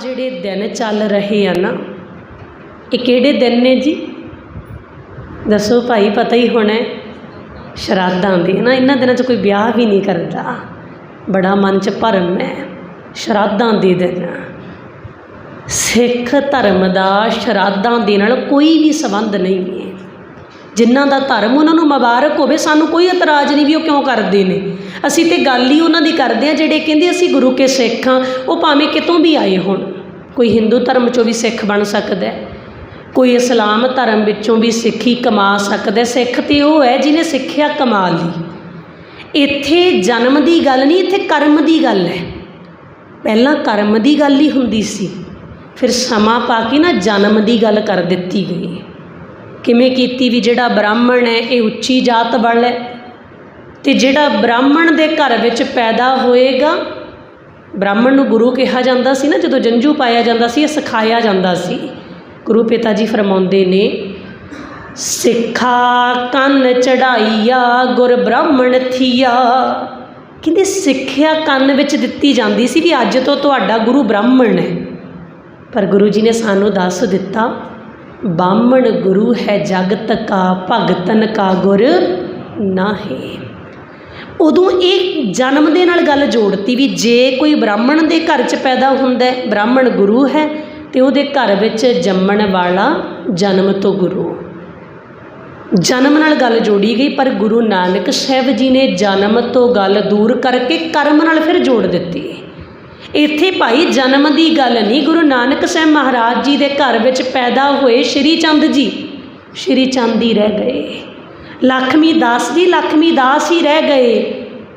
ਜਿਹੜੇ ਦਿਨ ਚੱਲ ਰਹੇ ਆ ਨਾ, ਇਹ ਕਿਹੜੇ ਦਿਨ ਨੇ ਜੀ? ਦੱਸੋ ਭਾਈ, ਪਤਾ ਹੀ ਹੋਣਾ ਸ਼ਰਾਧਾਂ ਦੇ। ਨਾ, ਇਹਨਾਂ ਦਿਨਾਂ 'ਚ ਕੋਈ ਵਿਆਹ ਵੀ ਨਹੀਂ ਕਰਦਾ। ਬੜਾ ਮਨ 'ਚ ਭਰਮ ਹੈ, ਸ਼ਰਾਧਾਂ ਦੇ ਦਿਨ। ਸਿੱਖ ਧਰਮ ਦਾ ਸ਼ਰਾਧਾਂ ਦੇ ਨਾਲ ਕੋਈ ਵੀ ਸੰਬੰਧ ਨਹੀਂ ਹੈ। ਜਿਨ੍ਹਾਂ ਦਾ ਧਰਮ ਉਹਨਾਂ ਨੂੰ ਮੁਬਾਰਕ ਹੋਵੇ, ਸਾਨੂੰ ਕੋਈ ਇਤਰਾਜ਼ ਨਹੀਂ ਵੀ ਉਹ ਕਿਉਂ ਕਰਦੇ ਨੇ। ਅਸੀਂ ਤੇ ਗੱਲ ਹੀ ਉਹਨਾਂ ਦੀ ਕਰਦੇ ਆ ਜਿਹੜੇ ਕਹਿੰਦੇ ਅਸੀਂ ਗੁਰੂ ਕੇ ਸਿੱਖ ਹਾਂ, ਉਹ ਭਾਵੇਂ ਕਿਤੋਂ ਵੀ ਆਏ ਹੋਣ। ਕੋਈ ਹਿੰਦੂ ਧਰਮ 'ਚੋਂ ਵੀ ਸਿੱਖ ਬਣ ਸਕਦਾ ਹੈ, ਕੋਈ ਇਸਲਾਮ ਧਰਮ ਵਿੱਚੋਂ ਵੀ ਸਿੱਖੀ ਕਮਾ ਸਕਦਾ ਸਿੱਖ ਤੇ ਉਹ ਹੈ ਜਿਹਨੇ ਸਿੱਖਿਆ ਕਮਾ ਲਈ। ਇੱਥੇ ਜਨਮ ਦੀ ਗੱਲ ਨਹੀਂ, ਇੱਥੇ ਕਰਮ ਦੀ ਗੱਲ ਹੈ। ਪਹਿਲਾਂ ਕਰਮ ਦੀ ਗੱਲ ਹੀ ਹੁੰਦੀ ਸੀ, ਫਿਰ ਸਮਾਂ ਪਾ ਕੇ ਨਾ ਜਨਮ ਦੀ ਗੱਲ ਕਰ ਦਿੱਤੀ ਗਈ ਕਿਵੇਂ ਕੀਤੀ ਵੀ ਜਿਹੜਾ ਬ੍ਰਾਹਮਣ ਹੈ, ਇਹ ਉੱਚੀ ਜਾਤ ਵਾਲਾ ਹੈ। ਤੇ ਜਿਹੜਾ ਬ੍ਰਾਹਮਣ ਦੇ ਘਰ ਵਿੱਚ ਪੈਦਾ ਹੋਏਗਾ, ਬ੍ਰਾਹਮਣ ਨੂੰ ਗੁਰੂ ਕਿਹਾ ਜਾਂਦਾ ਸੀ ਨਾ, ਜਦੋਂ ਜੰਝੂ ਪਾਇਆ ਜਾਂਦਾ ਸੀ, ਇਹ ਸਿਖਾਇਆ ਜਾਂਦਾ ਸੀ। ਗੁਰੂ ਪਿਤਾ ਜੀ ਫਰਮਾਉਂਦੇ ਨੇ, ਸਿੱਖਾ ਕੰਨ ਚੜਾਈਆ, ਗੁਰ ਬ੍ਰਾਹਮਣ ਥੀਆ। ਕਹਿੰਦੇ ਸਿੱਖਿਆ ਕੰਨ ਵਿੱਚ ਦਿੱਤੀ ਜਾਂਦੀ ਸੀ ਵੀ ਅੱਜ ਤੋਂ ਤੁਹਾਡਾ ਗੁਰੂ ਬ੍ਰਾਹਮਣ ਹੈ। ਪਰ ਗੁਰੂ ਜੀ ਨੇ ਸਾਨੂੰ ਦੱਸ ਦਿੱਤਾ ਬਾਹਮਣ ਗੁਰੂ ਹੈ ਜਗਤ ਕਾ, ਭਗਤਨ ਕਾ ਗੁਰ ਨਾਹੀ। ਉਦੋਂ ਇਹ ਜਨਮ ਦੇ ਨਾਲ ਗੱਲ ਜੋੜਤੀ ਵੀ ਜੇ ਕੋਈ ਬ੍ਰਾਹਮਣ ਦੇ ਘਰ 'ਚ ਪੈਦਾ ਹੁੰਦਾ ਬ੍ਰਾਹਮਣ ਗੁਰੂ ਹੈ ਤੇ ਉਹਦੇ ਘਰ ਵਿੱਚ ਜੰਮਣ ਵਾਲਾ ਜਨਮ ਤੋਂ ਗੁਰੂ। ਜਨਮ ਨਾਲ ਗੱਲ ਜੋੜੀ ਗਈ, ਪਰ ਗੁਰੂ ਨਾਨਕ ਸਾਹਿਬ ਜੀ ਨੇ ਜਨਮ ਤੋਂ ਗੱਲ ਦੂਰ ਕਰਕੇ ਕਰਮ ਨਾਲ ਫਿਰ ਜੋੜ ਦਿੱਤੀ। ਇੱਥੇ ਭਾਈ ਜਨਮ ਦੀ ਗੱਲ ਨਹੀਂ, ਗੁਰੂ ਨਾਨਕ ਸਾਹਿਬ ਮਹਾਰਾਜ ਜੀ ਦੇ ਘਰ ਵਿੱਚ ਪੈਦਾ ਹੋਏ ਸ਼੍ਰੀ ਚੰਦ ਜੀ। ਸ਼੍ਰੀ ਚੰਦ ਹੀ ਰਹਿ ਗਏ। ਲਖਮੀ ਦਾਸ ਜੀ ਲਖਮੀ ਦਾਸ ਹੀ ਰਹਿ ਗਏ।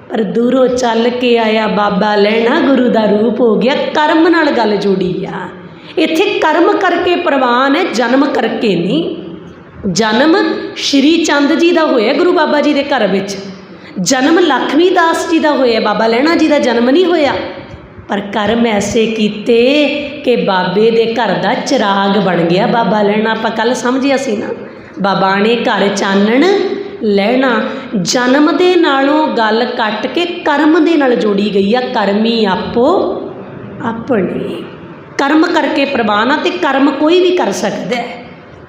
ਪਰ ਦੂਰੋਂ ਚੱਲ ਕੇ ਆਇਆ ਬਾਬਾ ਲੈਣਾ ਗੁਰੂ ਦਾ ਰੂਪ ਹੋ ਗਿਆ ਕਰਮ ਨਾਲ ਗੱਲ ਜੋੜੀ ਆ। ਇੱਥੇ ਕਰਮ ਕਰਕੇ ਪ੍ਰਵਾਨ ਹੈ, ਜਨਮ ਕਰਕੇ ਨਹੀਂ। ਜਨਮ ਸ਼੍ਰੀ ਚੰਦ ਜੀ ਦਾ ਹੋਇਆ ਗੁਰੂ ਬਾਬਾ ਜੀ ਦੇ ਘਰ ਵਿੱਚ। ਜਨਮ ਲਖਮੀ ਦਾਸ ਜੀ ਦਾ ਹੋਇਆ, ਬਾਬਾ ਲੈਣਾ ਜੀ ਦਾ ਜਨਮ ਨਹੀਂ ਹੋਇਆ। ਪਰ ਕਰਮ ਐਸੇ ਕੀਤੇ ਕਿ ਬਾਬੇ ਦੇ ਘਰ ਦਾ ਚਿਰਾਗ ਬਣ ਗਿਆ। ਬਾਬਾ ਲੈਣਾ ਆਪਾਂ ਕੱਲ ਸਮਝਿਆ ਸੀ ਨਾ। ਬਾਬਾ ਨੇ ਘਰ ਚਾਨਣ ਲੈਣਾ। ਜਨਮ ਦੇ ਨਾਲੋਂ ਗੱਲ ਕੱਟ ਕੇ ਕਰਮ ਦੇ ਨਾਲ ਜੋੜੀ ਗਈ ਆ। ਕਰਮੀ ਆਪੋ ਆਪਣੇ। ਕਰਮ ਕਰਕੇ ਪ੍ਰਵਾਨ ਆ ਤੇ ਕਰਮ ਕੋਈ ਵੀ ਕਰ ਸਕਦਾ ਹੈ।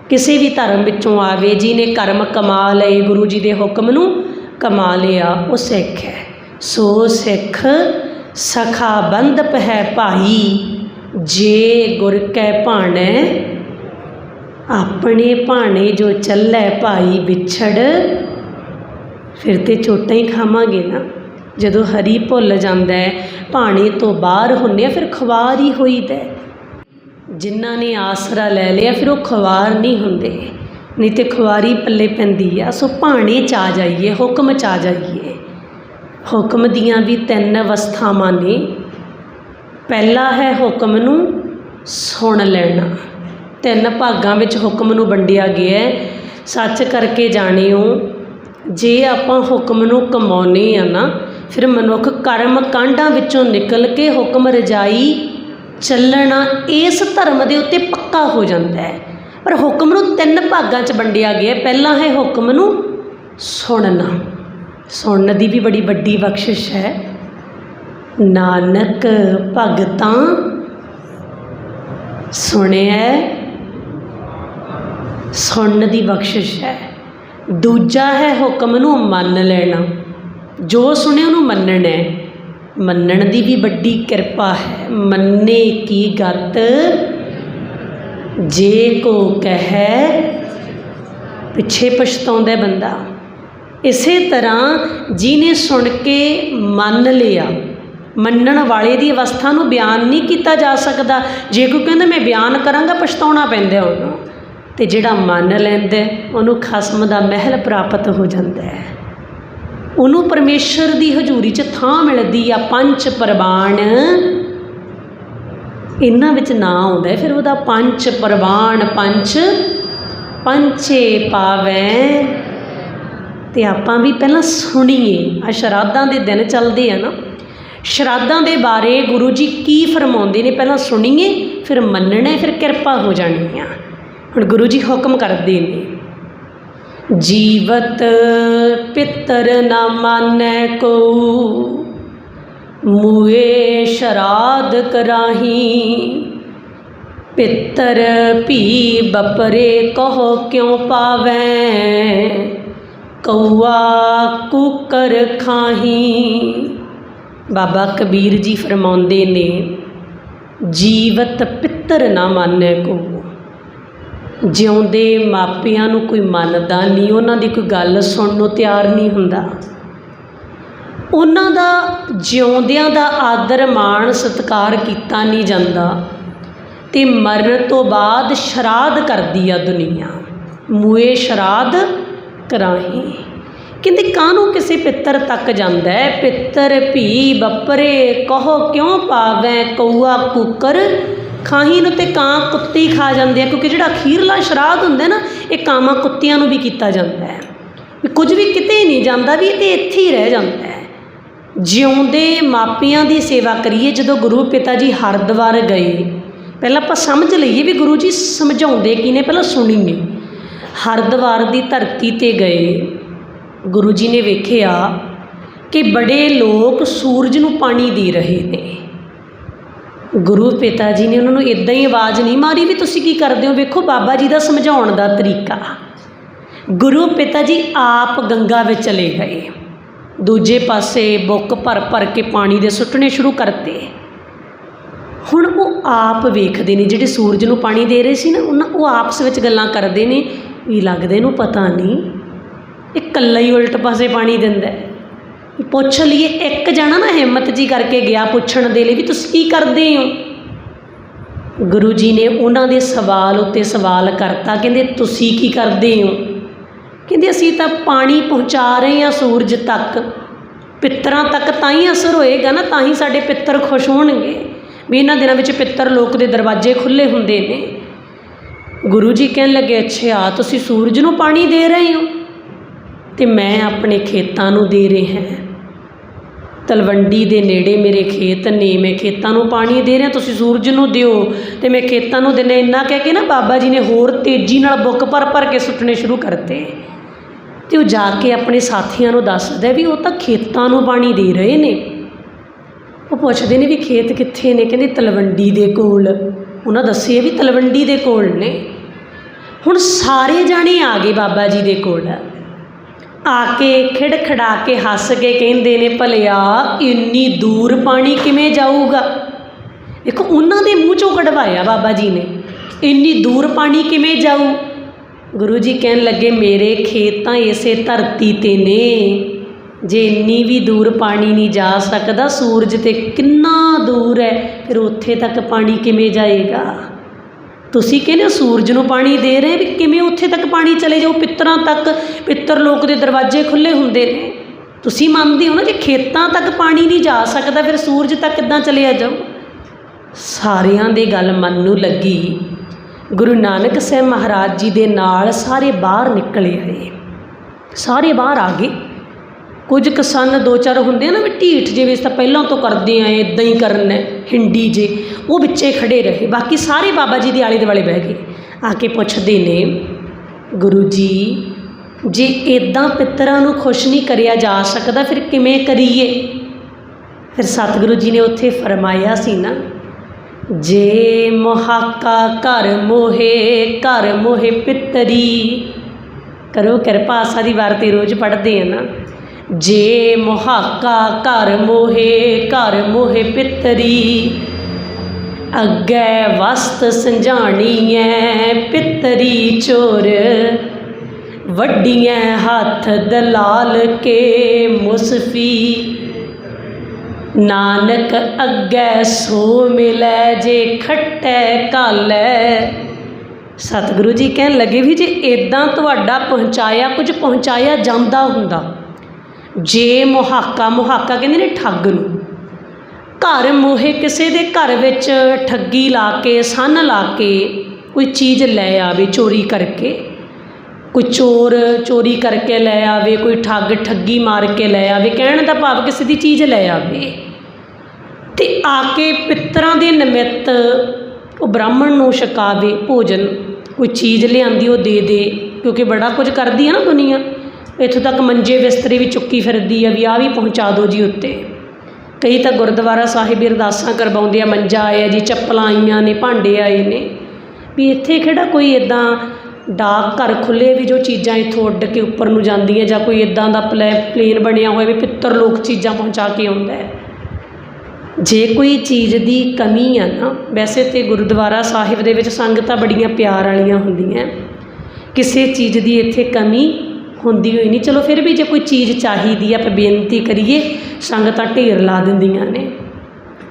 ਕਿਸੇ ਵੀ ਧਰਮ ਵਿੱਚੋਂ ਆਵੇ, ਜਿਹਨੇ ਕਰਮ ਕਮਾ ਲਏ, ਗੁਰੂ ਜੀ ਦੇ ਹੁਕਮ ਨੂੰ ਕਮਾ ਲਿਆ, ਉਹ ਸਿੱਖ ਹੈ। ਸੋ ਸਿੱਖ ਸਖਾ ਬੰਧਪ ਹੈ ਭਾਈ, ਜੇ ਗੁਰ ਕੈ ਭਾਣੈ, ਆਪਣੇ ਭਾਣੇ ਜੋ ਚੱਲੈ ਭਾਈ ਵਿਛੜ। ਫਿਰ ਤੇ ਚੋਟਾਂ ਹੀ ਖਾਵਾਂਗੇ ਨਾ। ਜਦੋਂ ਹਰੀ ਭੁੱਲ ਜਾਂਦਾ ਹੈ ਭਾਣੇ ਤੋਂ ਬਾਹਰ ਹੁੰਨੇ ਆ, ਫਿਰ ਖਵਾਰ ਹੀ ਹੋਈਦਾ। ਹੈ। ਜਿਨ੍ਹਾਂ ਨੇ ਆਸਰਾ ਲੈ ਲਿਆ, ਫਿਰ ਉਹ ਖਵਾਰ ਨਹੀਂ ਹੁੰਦੇ। ਨਹੀਂ ਤੇ ਖਵਾਰੀ ਪੱਲੇ ਪੈਂਦੀ ਆ, ਸੋ ਭਾਣੇ ਚ ਆ ਜਾਈਏ, ਹੁਕਮ ਚ ਆ ਜਾਈਏ। ਹੁਕਮ ਦੀਆਂ ਵੀ ਤਿੰਨ ਅਵਸਥਾਵਾਂ ਨੇ। ਪਹਿਲਾ ਹੈ ਹੁਕਮ ਨੂੰ ਸੁਣ ਲੈਣਾ। ਤਿੰਨ ਭਾਗਾਂ ਵਿੱਚ ਹੁਕਮ ਨੂੰ ਵੰਡਿਆ ਗਿਆ ਹੈ। ਸੱਚ ਕਰਕੇ ਜਾਣਿਓ, ਜੇ ਆਪਾਂ ਹੁਕਮ ਨੂੰ ਕਮਾਉਨੇ ਆ ਨਾ, ਫਿਰ ਮਨੁੱਖ ਕਰਮ ਕਾਂਡਾਂ ਵਿੱਚੋਂ ਨਿਕਲ ਕੇ ਹੁਕਮ ਰਜਾਈ ਚੱਲਣਾ ਇਸ ਧਰਮ ਦੇ ਉੱਤੇ ਪੱਕਾ ਹੋ ਜਾਂਦਾ ਹੈ। ਪਰ ਹੁਕਮ ਨੂੰ ਤਿੰਨ ਭਾਗਾਂ 'ਚ ਵੰਡਿਆ ਗਿਆ ਹੈ। ਪਹਿਲਾ ਹੈ ਹੁਕਮ ਨੂੰ ਸੁਣਨਾ। ਸੁਣਨ ਦੀ ਵੀ ਬੜੀ ਵੱਡੀ ਬਖਸ਼ਿਸ਼ ਹੈ। ਨਾਨਕ ਭਗਤਾਂ ਸੁਣਿਆ ਸੁਣਨ ਦੀ ਬਖਸ਼ਿਸ਼ ਹੈ। ਦੂਜਾ ਹੈ ਹੁਕਮ ਨੂੰ ਮੰਨ ਲੈਣਾ। ਜੋ ਸੁਣਿਆ ਉਹਨੂੰ ਮੰਨਣਾ ਹੈ। ਮੰਨਣ ਦੀ ਵੀ ਵੱਡੀ ਕਿਰਪਾ ਹੈ। ਮੰਨੇ ਕੀ ਗਤ? ਜੇ ਕੋ ਕਹੈ, ਪਿੱਛੇ ਪਛਤਾਉਂਦਾ ਬੰਦਾ। ਇਸੇ ਤਰ੍ਹਾਂ ਜਿਹਨੇ ਸੁਣ ਕੇ ਮੰਨ ਲਿਆ, ਮੰਨਣ ਵਾਲੇ ਦੀ ਅਵਸਥਾ ਨੂੰ ਬਿਆਨ ਨਹੀਂ ਕੀਤਾ ਜਾ ਸਕਦਾ। ਜੇ ਕੋਈ ਕਹਿੰਦਾ ਮੈਂ ਬਿਆਨ ਕਰਾਂਗਾ, ਪਛਤਾਉਣਾ ਪੈਂਦਾ ਉਹਨੂੰ। ਤੇ ਜਿਹੜਾ ਮੰਨ ਲੈਂਦਾ ਉਹਨੂੰ ਖਸਮ ਦਾ ਮਹਿਲ ਪ੍ਰਾਪਤ ਹੋ ਜਾਂਦਾ ਹੈ। ਉਹਨੂੰ ਪਰਮੇਸ਼ਰ ਦੀ ਹਜ਼ੂਰੀ 'ਚ ਥਾਂ ਮਿਲਦੀ ਆ, ਪੰਜ ਪ੍ਰਵਾਨ ਇਹਨਾਂ ਵਿੱਚ ਨਾਂ ਆਉਂਦਾ ਫਿਰ ਉਹਦਾ ਪੰਜ ਪ੍ਰਵਾਨ ਪੰਜ। ਪੰਚੇ ਪਾਵੈ ਅਤੇ ਆਪਾਂ ਵੀ ਪਹਿਲਾਂ ਸੁਣੀਏ। ਆ ਸ਼ਰਾਧਾਂ ਦੇ ਦਿਨ ਚੱਲਦੇ ਆ ਨਾ। ਸ਼ਰਾਧਾਂ ਦੇ ਬਾਰੇ ਗੁਰੂ ਜੀ ਕੀ ਫਰਮਾਉਂਦੇ ਨੇ ਪਹਿਲਾਂ ਸੁਣੀਏ, ਫਿਰ ਮੰਨਣਾ, ਫਿਰ ਕਿਰਪਾ ਹੋ ਜਾਣੀ ਆ। ਹੁਣ ਗੁਰੂ ਜੀ ਹੁਕਮ ਕਰਦੇ ਨੇ। ਜੀਵਤ ਪਿੱਤਰ ਨਾ ਮਾਨੈ ਕੋ ਮੂਏ ਸ਼ਰਾਧ ਕਰਾਹੀ। ਪਿੱਤਰ ਭੀ ਬਪਰੇ ਕਹੋ ਕਿਉ ਪਾਵੈ? ਕਊਆ ਕੁਕਰ ਖਾਹੀ। ਬਾਬਾ ਕਬੀਰ ਜੀ ਫਰਮਾਉਂਦੇ ਨੇ, ਜੀਵਤ ਪਿੱਤਰ ਨਾ ਮੰਨੈ ਕੋ ਜਿਉਂਦੇ ਮਾਪਿਆਂ ਨੂੰ ਕੋਈ ਮੰਨਦਾ ਨਹੀਂ, ਉਹਨਾਂ ਦੀ ਕੋਈ ਗੱਲ ਸੁਣਨ ਨੂੰ ਤਿਆਰ ਨਹੀਂ ਹੁੰਦਾ। ਉਹਨਾਂ ਦਾ, ਜਿਉਂਦਿਆਂ ਦਾ ਆਦਰ ਮਾਣ ਸਤਿਕਾਰ ਕੀਤਾ ਨਹੀਂ ਜਾਂਦਾ ਤੇ ਮਰਨ ਤੋਂ ਬਾਅਦ ਸ਼ਰਾਧ ਕਰਦੀ ਆ ਦੁਨੀਆ। ਮੂਏ ਸ਼ਰਾਧ ਕਰਾਹੀ। ਕਹਿੰਦੇ ਕਾਹਨੂੰ ਕਿਸੇ ਪਿੱਤਰ ਤੱਕ ਜਾਂਦਾ ਪਿੱਤਰ ਭੀ ਬੱਪਰੇ, ਕਹੋ ਕਿਉਂ ਪਾਵੈ? ਕਊਆ ਕੁੱਕਰ। ਖਾਹੀ ਨੂੰ ਤੇ ਕਾਂ ਕੁੱਤੀ ਖਾ ਜਾਂਦੇ ਆ, ਕਿਉਂਕਿ ਜਿਹੜਾ ਅਖੀਰਲਾ ਸ਼ਰਾਧ ਹੁੰਦਾ ਨਾ, ਇਹ ਕਾਵਾਂ ਕੁੱਤਿਆਂ ਨੂੰ ਵੀ ਕੀਤਾ ਜਾਂਦਾ ਹੈ। ਵੀ ਕੁਝ ਵੀ ਕਿਤੇ ਨਹੀਂ ਜਾਂਦਾ, ਵੀ ਇਹ ਤੇ ਇੱਥੇ ਹੀ ਰਹਿ ਜਾਂਦਾ ਹੈ। ਜਿਉਂਦੇ ਮਾਪਿਆਂ ਦੀ ਸੇਵਾ ਕਰੀਏ, ਜਦੋਂ ਗੁਰੂ ਪਿਤਾ ਜੀ ਹਰਿਦੁਆਰ ਗਏ। ਪਹਿਲਾਂ ਆਪਾਂ ਸਮਝ ਲਈਏ ਵੀ ਗੁਰੂ ਜੀ ਸਮਝਾਉਂਦੇ ਕੀ ਨੇ ਪਹਿਲਾਂ ਸੁਣੀਏ। ਹਰਿਦੁਆਰ ਦੀ ਧਰਤੀ ਤੇ ਗਏ। ਗੁਰੂ ਜੀ ਨੇ ਵੇਖਿਆ ਕਿ ਬੜੇ ਲੋਕ ਸੂਰਜ ਨੂੰ ਪਾਣੀ ਦੇ ਰਹੇ ਨੇ। ਗੁਰੂ ਪਿਤਾ ਜੀ ਨੇ ਉਹਨਾਂ ਨੂੰ ਇਦਾਂ ਹੀ ਆਵਾਜ਼ ਨਹੀਂ ਮਾਰੀ ਵੀ ਤੁਸੀਂ ਕੀ ਕਰਦੇ ਹੋ? ਵੇਖੋ ਬਾਬਾ ਜੀ ਦਾ ਸਮਝਾਉਣ ਦਾ ਤਰੀਕਾ। ਗੁਰੂ ਪਿਤਾ ਜੀ ਆਪ ਗੰਗਾ ਵਿੱਚ ਚਲੇ ਗਏ। ਦੂਜੇ ਪਾਸੇ ਬੁੱਕ ਭਰ ਭਰ ਕੇ ਪਾਣੀ ਦੇ ਸੁੱਟਣੇ ਸ਼ੁਰੂ ਕਰਤੇ। ਹੁਣ ਉਹ ਆਪ ਵੇਖਦੇ ਨੇ ਜਿਹੜੇ ਸੂਰਜ ਨੂੰ ਪਾਣੀ ਦੇ ਰਹੇ ਸੀ ਨਾ, ਉਹਨਾਂ ਉਹ ਆਪਸ ਵਿੱਚ ਗੱਲਾਂ ਕਰਦੇ ਨੇ ਵੀ ਲੱਗਦੇ ਨੂੰ ਪਤਾ ਨਹੀਂ। ਇਹ ਇਕੱਲਾ ਹੀ ਉਲਟ ਪਾਸੇ ਪਾਣੀ ਦਿੰਦਾ ਪੁੱਛ ਲਈਏ, ਇੱਕ ਜਣਾ ਨਾ ਹਿੰਮਤ ਜੀ ਕਰਕੇ ਗਿਆ ਪੁੱਛਣ ਦੇ ਲਈ ਵੀ ਤੁਸੀਂ ਕੀ ਕਰਦੇ ਹੋ? ਗੁਰੂ ਜੀ ਨੇ ਉਹਨਾਂ ਦੇ ਸਵਾਲ ਉੱਤੇ ਸਵਾਲ ਕਰਤਾ, ਕਹਿੰਦੇ ਤੁਸੀਂ ਕੀ ਕਰਦੇ ਹੋ? ਕਹਿੰਦੇ ਅਸੀਂ ਤਾਂ ਪਾਣੀ ਪਹੁੰਚਾ ਰਹੇ ਹਾਂ ਸੂਰਜ ਤੱਕ। ਪਿੱਤਰਾਂ ਤੱਕ ਤਾਂ ਹੀ ਅਸਰ ਹੋਏਗਾ ਨਾ, ਤਾਂ ਹੀ ਸਾਡੇ ਪਿੱਤਰ ਖੁਸ਼ ਹੋਣਗੇ। ਵੀ ਇਹਨਾਂ ਦਿਨਾਂ ਵਿੱਚ ਪਿੱਤਰ ਲੋਕ ਦੇ ਦਰਵਾਜ਼ੇ ਖੁੱਲੇ ਹੁੰਦੇ ਨੇ। ਗੁਰੂ ਜੀ ਕਹਿਣ ਲੱਗੇ, ਅੱਛਾ ਤੁਸੀਂ ਸੂਰਜ ਨੂੰ ਪਾਣੀ ਦੇ ਰਹੇ ਹੋ ਤੇ ਮੈਂ ਆਪਣੇ ਖੇਤਾਂ ਨੂੰ ਦੇ ਰਿਹਾ ਤਲਵੰਡੀ ਦੇ ਨੇੜੇ ਮੇਰੇ ਖੇਤ ਨੇ, ਮੈਂ ਖੇਤਾਂ ਨੂੰ ਪਾਣੀ ਦੇ ਰਿਹਾ, ਤੁਸੀਂ ਸੂਰਜ ਨੂੰ ਦਿਓ ਤੇ ਮੈਂ ਖੇਤਾਂ ਨੂੰ ਦਿੰਦਾ, ਇੰਨਾ ਕਹਿ ਕੇ ਨਾ ਬਾਬਾ ਜੀ ਨੇ ਹੋਰ ਤੇਜ਼ੀ ਨਾਲ ਬੁੱਕ ਭਰ ਭਰ ਕੇ ਸੁੱਟਣੇ ਸ਼ੁਰੂ ਕਰਤੇ। ਤੇ ਉਹ ਜਾ ਕੇ ਆਪਣੇ ਸਾਥੀਆਂ ਨੂੰ ਦੱਸਦਾ ਵੀ ਉਹ ਤਾਂ ਖੇਤਾਂ ਨੂੰ ਪਾਣੀ ਦੇ ਰਹੇ ਨੇ। ਉਹ ਪੁੱਛਦੇ ਨੇ ਵੀ ਖੇਤ ਕਿੱਥੇ ਨੇ? ਕਹਿੰਦੇ ਤਲਵੰਡੀ ਦੇ ਕੋਲ। ਉਹਨਾਂ ਦੱਸਿਆ ਵੀ ਤਲਵੰਡੀ ਦੇ ਕੋਲ ਨੇ। ਹੁਣ ਸਾਰੇ ਜਾਣੇ ਆ ਗਏ ਬਾਬਾ ਜੀ ਦੇ ਕੋਲ। ਆ ਕੇ ਖਿੜਖੜਾ ਕੇ ਹੱਸ ਕੇ ਕਹਿੰਦੇ ਨੇ, ਭਲਿਆ, ਇੰਨੀ ਦੂਰ ਪਾਣੀ ਕਿਵੇਂ ਜਾਊਗਾ? ਦੇਖੋ, ਉਹਨਾਂ ਦੇ ਮੂੰਹ ਚੋਂ ਕਢਵਾਇਆ ਬਾਬਾ ਜੀ ਨੇ। ਇੰਨੀ ਦੂਰ ਪਾਣੀ ਕਿਵੇਂ ਜਾਊ? ਗੁਰੂ ਜੀ ਕਹਿਣ ਲੱਗੇ, ਮੇਰੇ ਖੇਤ ਤਾਂ ਇਸੇ ਧਰਤੀ ਤੇ ਨੇ। ਜੇ ਇੰਨੀ ਵੀ ਦੂਰ ਪਾਣੀ ਨਹੀਂ ਜਾ ਸਕਦਾ, ਸੂਰਜ ਤੇ ਕਿੰਨਾ ਦੂਰ ਹੈ, ਫਿਰ ਉੱਥੇ ਤੱਕ ਪਾਣੀ ਕਿਵੇਂ ਜਾਏਗਾ? ਤੁਸੀਂ ਕਹਿੰਦੇ ਹੋ ਸੂਰਜ ਨੂੰ ਪਾਣੀ ਦੇ ਰਹੇ, ਵੀ ਕਿਵੇਂ ਉੱਥੇ ਤੱਕ ਪਾਣੀ ਚਲੇ ਜਾਓ ਪਿੱਤਰਾਂ ਤੱਕ, ਪਿੱਤਰ ਲੋਕ ਦੇ ਦਰਵਾਜ਼ੇ ਖੁੱਲੇ ਹੁੰਦੇ ਨੇ। ਤੁਸੀਂ ਮੰਨਦੇ ਹੋ ਨਾ, ਜੇ ਖੇਤਾਂ ਤੱਕ ਪਾਣੀ ਨਹੀਂ ਜਾ ਸਕਦਾ, ਫਿਰ ਸੂਰਜ ਤੱਕ ਕਿੱਦਾਂ ਚਲਿਆ ਜਾਊ? ਸਾਰਿਆਂ ਦੀ ਗੱਲ ਮਨ ਨੂੰ ਲੱਗੀ। ਗੁਰੂ ਨਾਨਕ ਸਾਹਿਬ ਮਹਾਰਾਜ ਜੀ ਦੇ ਨਾਲ ਸਾਰੇ ਬਾਹਰ ਨਿਕਲੇ ਆਏ। ਸਾਰੇ ਬਾਹਰ ਆ ਗਏ। ਕੁਝ ਕਿਸਾਨ ਦੋ ਚਾਰ ਹੁੰਦੇ ਆ ਨਾ ਵੀ ਢੀਠ ਜਿਵੇਂ ਤਾਂ ਪਹਿਲਾਂ ਤੋਂ ਕਰਦੇ ਆਏ ਇਦਾਂ ਹੀ ਕਰਨਾ ਹਿੰਡੀ ਜੇ, ਉਹ ਵਿੱਚੇ ਖੜੇ ਰਹੇ। ਬਾਕੀ ਸਾਰੇ ਬਾਬਾ ਜੀ ਦੇ ਆਲੇ ਦੁਆਲੇ ਬਹਿ ਗਏ। ਆ ਕੇ ਪੁੱਛਦੇ ਨੇ, ਗੁਰੂ ਜੀ, ਜੇ ਇਦਾਂ ਪਿੱਤਰਾਂ ਨੂੰ ਖੁਸ਼ ਨਹੀਂ ਕਰਿਆ ਜਾ ਸਕਦਾ, ਫਿਰ ਕਿਵੇਂ ਕਰੀਏ? ਫਿਰ ਸਤਿਗੁਰੂ ਜੀ ਨੇ ਉੱਥੇ ਫਰਮਾਇਆ ਸੀ ਨਾ, ਜੇ ਮੁਹਾਕਾ ਘਰ ਮੋਹੇ ਘਰ ਮੋਹੇ ਪਿੱਤਰੀ, ਕਰੋ ਕਿਰਪਾ, ਆਸਾ ਦੀ ਵਾਰ ਤੇ ਰੋਜ਼ ਪੜ੍ਹਦੇ ਆ ਨਾ। ਜੇ ਮੁਹਾਕਾ ਘਰ ਮੋਹੇ ਘਰ ਮੋਹੇ ਪਿੱਤਰੀ, ਅੱਗੇ ਵਸਤ ਸੰਝਾਣੀ ਐ ਪਿੱਤਰੀ ਚੋਰ ਵੱਡੀਆਂ ਹੱਥ ਦਲਾਲ ਕੇ ਮੁਸਫੀ। ਨਾਨਕ ਅੱਗੇ ਸੋ ਮਿਲੈ, ਜੇ ਖੱਟੈ ਕਾਲੈ ਸਤਿਗੁਰੂ ਜੀ ਕਹਿਣ ਲੱਗੇ ਵੀ ਜੇ ਇਦਾਂ ਤੁਹਾਡਾ ਪਹੁੰਚਾਇਆ, ਕੁਝ ਪਹੁੰਚਾਇਆ ਜਾਂਦਾ ਹੁੰਦਾ। ਜੇ ਮੁਹਾਕਾ ਮੁਹਾਕਾ ਕਹਿੰਦੇ ਨੇ ਠੱਗ ਨੂੰ। ਘਰ ਮੋਹੇ ਕਿਸੇ ਦੇ ਘਰ ਵਿੱਚ ਠੱਗੀ ਲਾ ਕੇ, ਸੰਨ ਲਾ ਕੇ ਕੋਈ ਚੀਜ਼ ਲੈ ਆਵੇ ਚੋਰੀ ਕਰਕੇ, ਕੋਈ ਚੋਰ ਚੋਰੀ ਕਰਕੇ ਲੈ ਆਵੇ, ਕੋਈ ਠੱਗ ਠੱਗੀ ਮਾਰ ਕੇ ਲੈ ਆਵੇ, ਕਹਿਣ ਦਾ ਭਾਵ ਕਿਸੇ ਦੀ ਚੀਜ਼ ਲੈ ਆਵੇ। ਤੇ ਆ ਕੇ ਪਿੱਤਰਾਂ ਦੇ ਨਿਮਿੱਤ ਉਹ ਬ੍ਰਾਹਮਣ ਨੂੰ ਛਕਾਵੇ ਭੋਜਨ, ਕੋਈ ਚੀਜ਼ ਲਿਆਂਦੀ ਉਹ ਦੇ ਦੇ, ਕਿਉਂਕਿ ਬੜਾ ਕੁਝ ਕਰਦੀ ਹੈ ਨਾ ਦੁਨੀਆ। ਇੱਥੋਂ ਤੱਕ ਮੰਜੇ ਬਿਸਤਰੇ ਵੀ ਚੁੱਕੀ ਫਿਰਦੀ ਆ, ਵੀ ਆਹ ਵੀ ਪਹੁੰਚਾ ਦਿਓ ਜੀ ਉੱਤੇ। ਕਈ ਤਾਂ ਗੁਰਦੁਆਰਾ ਸਾਹਿਬ ਹੀ ਅਰਦਾਸਾਂ ਕਰਵਾਉਂਦੇ ਆ, ਮੰਜਾ ਆਇਆ ਜੀ, ਚੱਪਲਾਂ ਆਈਆਂ ਨੇ, ਭਾਂਡੇ ਆਏ ਨੇ। ਵੀ ਇੱਥੇ ਕਿਹੜਾ ਕੋਈ ਇਦਾਂ ਡਾਕ ਘਰ ਖੁੱਲੇ ਵੀ ਜੋ ਚੀਜ਼ਾਂ ਇੱਥੋਂ ਉੱਡ ਕੇ ਉੱਪਰ ਨੂੰ ਜਾਂਦੀਆਂ, ਜਾਂ ਕੋਈ ਇਦਾਂ ਦਾ ਪਲੈ, ਪਲੇਨ ਬਣਿਆ ਹੋਇਆ ਵੀ ਪਿੱਤਰ ਲੋਕ ਚੀਜ਼ਾਂ ਪਹੁੰਚਾ ਕੇ ਆਉਂਦਾ ਹੈ। ਜੇ ਕੋਈ ਚੀਜ਼ ਦੀ ਕਮੀ ਆ ਨਾ, ਵੈਸੇ ਤੇ ਗੁਰਦੁਆਰਾ ਸਾਹਿਬ ਦੇ ਵਿੱਚ ਸੰਗਤਾਂ ਬੜੀਆਂ ਪਿਆਰ ਵਾਲੀਆਂ ਹੁੰਦੀਆਂ। ਕਿਸੇ ਚੀਜ਼ ਦੀ ਇੱਥੇ ਕਮੀ ਹੁੰਦੀ ਹੋਈ ਨਹੀਂ। ਚਲੋ ਫਿਰ ਵੀ ਜੇ ਕੋਈ ਚੀਜ਼ ਚਾਹੀਦੀ ਆ ਆਪਾਂ ਬੇਨਤੀ ਕਰੀਏ, ਸੰਗਤਾਂ ਢੇਰ ਲਾ ਦਿੰਦੀਆਂ ਨੇ।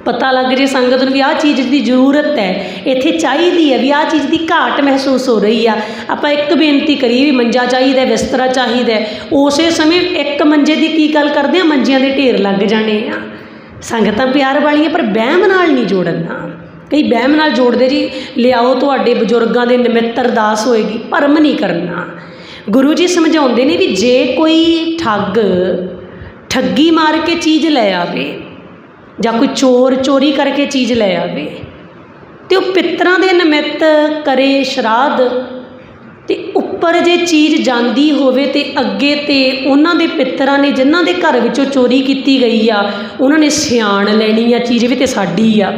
ਪਤਾ ਲੱਗ ਜੇ ਸੰਗਤ ਨੂੰ ਵੀ ਆਹ ਚੀਜ਼ ਦੀ ਜ਼ਰੂਰਤ ਹੈ, ਇੱਥੇ ਚਾਹੀਦੀ ਹੈ ਵੀ ਆਹ ਚੀਜ਼ ਦੀ ਘਾਟ ਮਹਿਸੂਸ ਹੋ ਰਹੀ ਆ। ਆਪਾਂ ਇੱਕ ਬੇਨਤੀ ਕਰੀਏ ਵੀ ਮੰਜਾ ਚਾਹੀਦਾ, ਬਿਸਤਰਾ ਚਾਹੀਦਾ ਉਸੇ ਸਮੇਂ ਇੱਕ ਮੰਜੇ ਦੀ ਕੀ ਗੱਲ ਕਰਦੇ ਆ, ਮੰਜਿਆਂ ਦੇ ਢੇਰ ਲੱਗ ਜਾਣੇ ਆ। ਸੰਗਤਾਂ ਪਿਆਰ ਵਾਲੀਆਂ, ਪਰ ਵਹਿਮ ਨਾਲ ਨਹੀਂ ਜੋੜਨਾ। ਕਈ ਵਹਿਮ ਨਾਲ ਜੋੜਦੇ ਜੀ, ਲਿਆਓ ਤੁਹਾਡੇ ਬਜ਼ੁਰਗਾਂ ਦੇ ਨਿਮਿੱਤ ਅਰਦਾਸ ਹੋਏਗੀ, ਭਰਮ ਨਹੀਂ ਕਰਨਾ। ਗੁਰੂ ਜੀ ਸਮਝਾਉਂਦੇ ਨੇ ਵੀ ਜੇ ਕੋਈ ਠੱਗ ਠੱਗੀ ਮਾਰ ਕੇ ਚੀਜ਼ ਲੈ ਆਵੇ ਜਾਂ ਕੋਈ ਚੋਰ ਚੋਰੀ ਕਰਕੇ ਚੀਜ਼ ਲੈ ਆਵੇ ਤੇ ਉਹ ਪਿੱਤਰਾਂ ਦੇ ਨਿਮਿੱਤ ਕਰੇ ਸ਼ਰਾਧ ਤੇ ਉੱਪਰ ਜੇ ਚੀਜ਼ ਜਾਂਦੀ ਹੋਵੇ ਤੇ ਅੱਗੇ ਤੇ ਉਹਨਾਂ ਦੇ ਪਿੱਤਰਾਂ ਨੇ ਜਿਨ੍ਹਾਂ ਦੇ ਘਰ ਵਿੱਚੋਂ ਚੋਰੀ ਕੀਤੀ ਗਈ ਆ, ਉਹਨਾਂ ਨੇ ਸਿਆਣ ਲੈਣੀ ਆ ਚੀਜ਼ ਵੀ ਤੇ ਸਾਡੀ ਆ,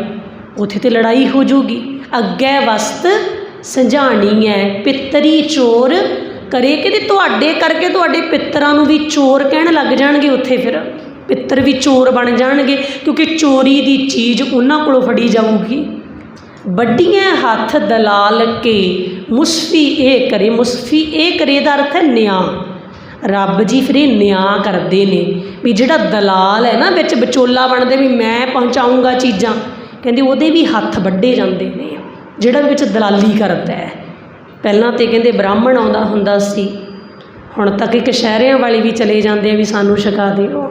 ਉਥੇ ਤੇ ਲੜਾਈ ਹੋ ਜਾਊਗੀ। ਅੱਗੇ ਵਸਤ ਸੰਝਾਣੀ ਹੈ ਪਿੱਤਰੀ ਚੋਰ ਕਰੇ ਕਿ ਤੇ ਤੁਹਾਡੇ ਕਰਕੇ ਤੁਹਾਡੇ ਪਿੱਤਰਾਂ ਨੂੰ ਵੀ ਚੋਰ ਕਹਿਣ ਲੱਗ ਜਾਣਗੇ ਉੱਥੇ ਫਿਰ? ਪਿੱਤਰ ਵੀ ਚੋਰ ਬਣ ਜਾਣਗੇ, ਕਿਉਂਕਿ ਚੋਰੀ ਦੀ ਚੀਜ਼ ਉਹਨਾਂ ਕੋਲੋਂ ਫੜੀ ਜਾਊਗੀ। ਵੱਡੀਆਂ ਹੱਥ ਦਲਾਲ ਕੇ ਮੁਸਫੀ ਇਹ ਕਰੇ, ਮੁਸਫੀ ਇਹ ਕਰੇ ਦਾ ਅਰਥ ਹੈ ਨਿਆਂ। ਰੱਬ ਜੀ ਫਿਰ ਇਹ ਨਿਆਂ ਕਰਦੇ ਨੇ। ਵੀ ਜਿਹੜਾ ਦਲਾਲ ਹੈ ਨਾ, ਵਿੱਚ ਵਿਚੋਲਾ ਬਣਦੇ ਵੀ ਮੈਂ ਪਹੁੰਚਾਊਂਗਾ ਚੀਜ਼ਾਂ, ਕਹਿੰਦੇ ਉਹਦੇ ਵੀ ਹੱਥ ਵੱਡੇ ਜਾਂਦੇ ਨੇ। ਜਿਹੜਾ ਵਿੱਚ ਦਲਾਲੀ ਕਰਦਾ ਹੈ। ਪਹਿਲਾਂ ਤੇ ਕਹਿੰਦੇ ਬ੍ਰਾਹਮਣ ਆਉਂਦਾ ਹੁੰਦਾ ਸੀ। ਹੁਣ ਤੱਕ ਇੱਕ ਸ਼ਹਿਰਿਆਂ ਵਾਲੀ ਵੀ ਚਲੇ ਜਾਂਦੇ ਆ ਵੀ ਸਾਨੂੰ ਛਕਾ ਦਿਓ।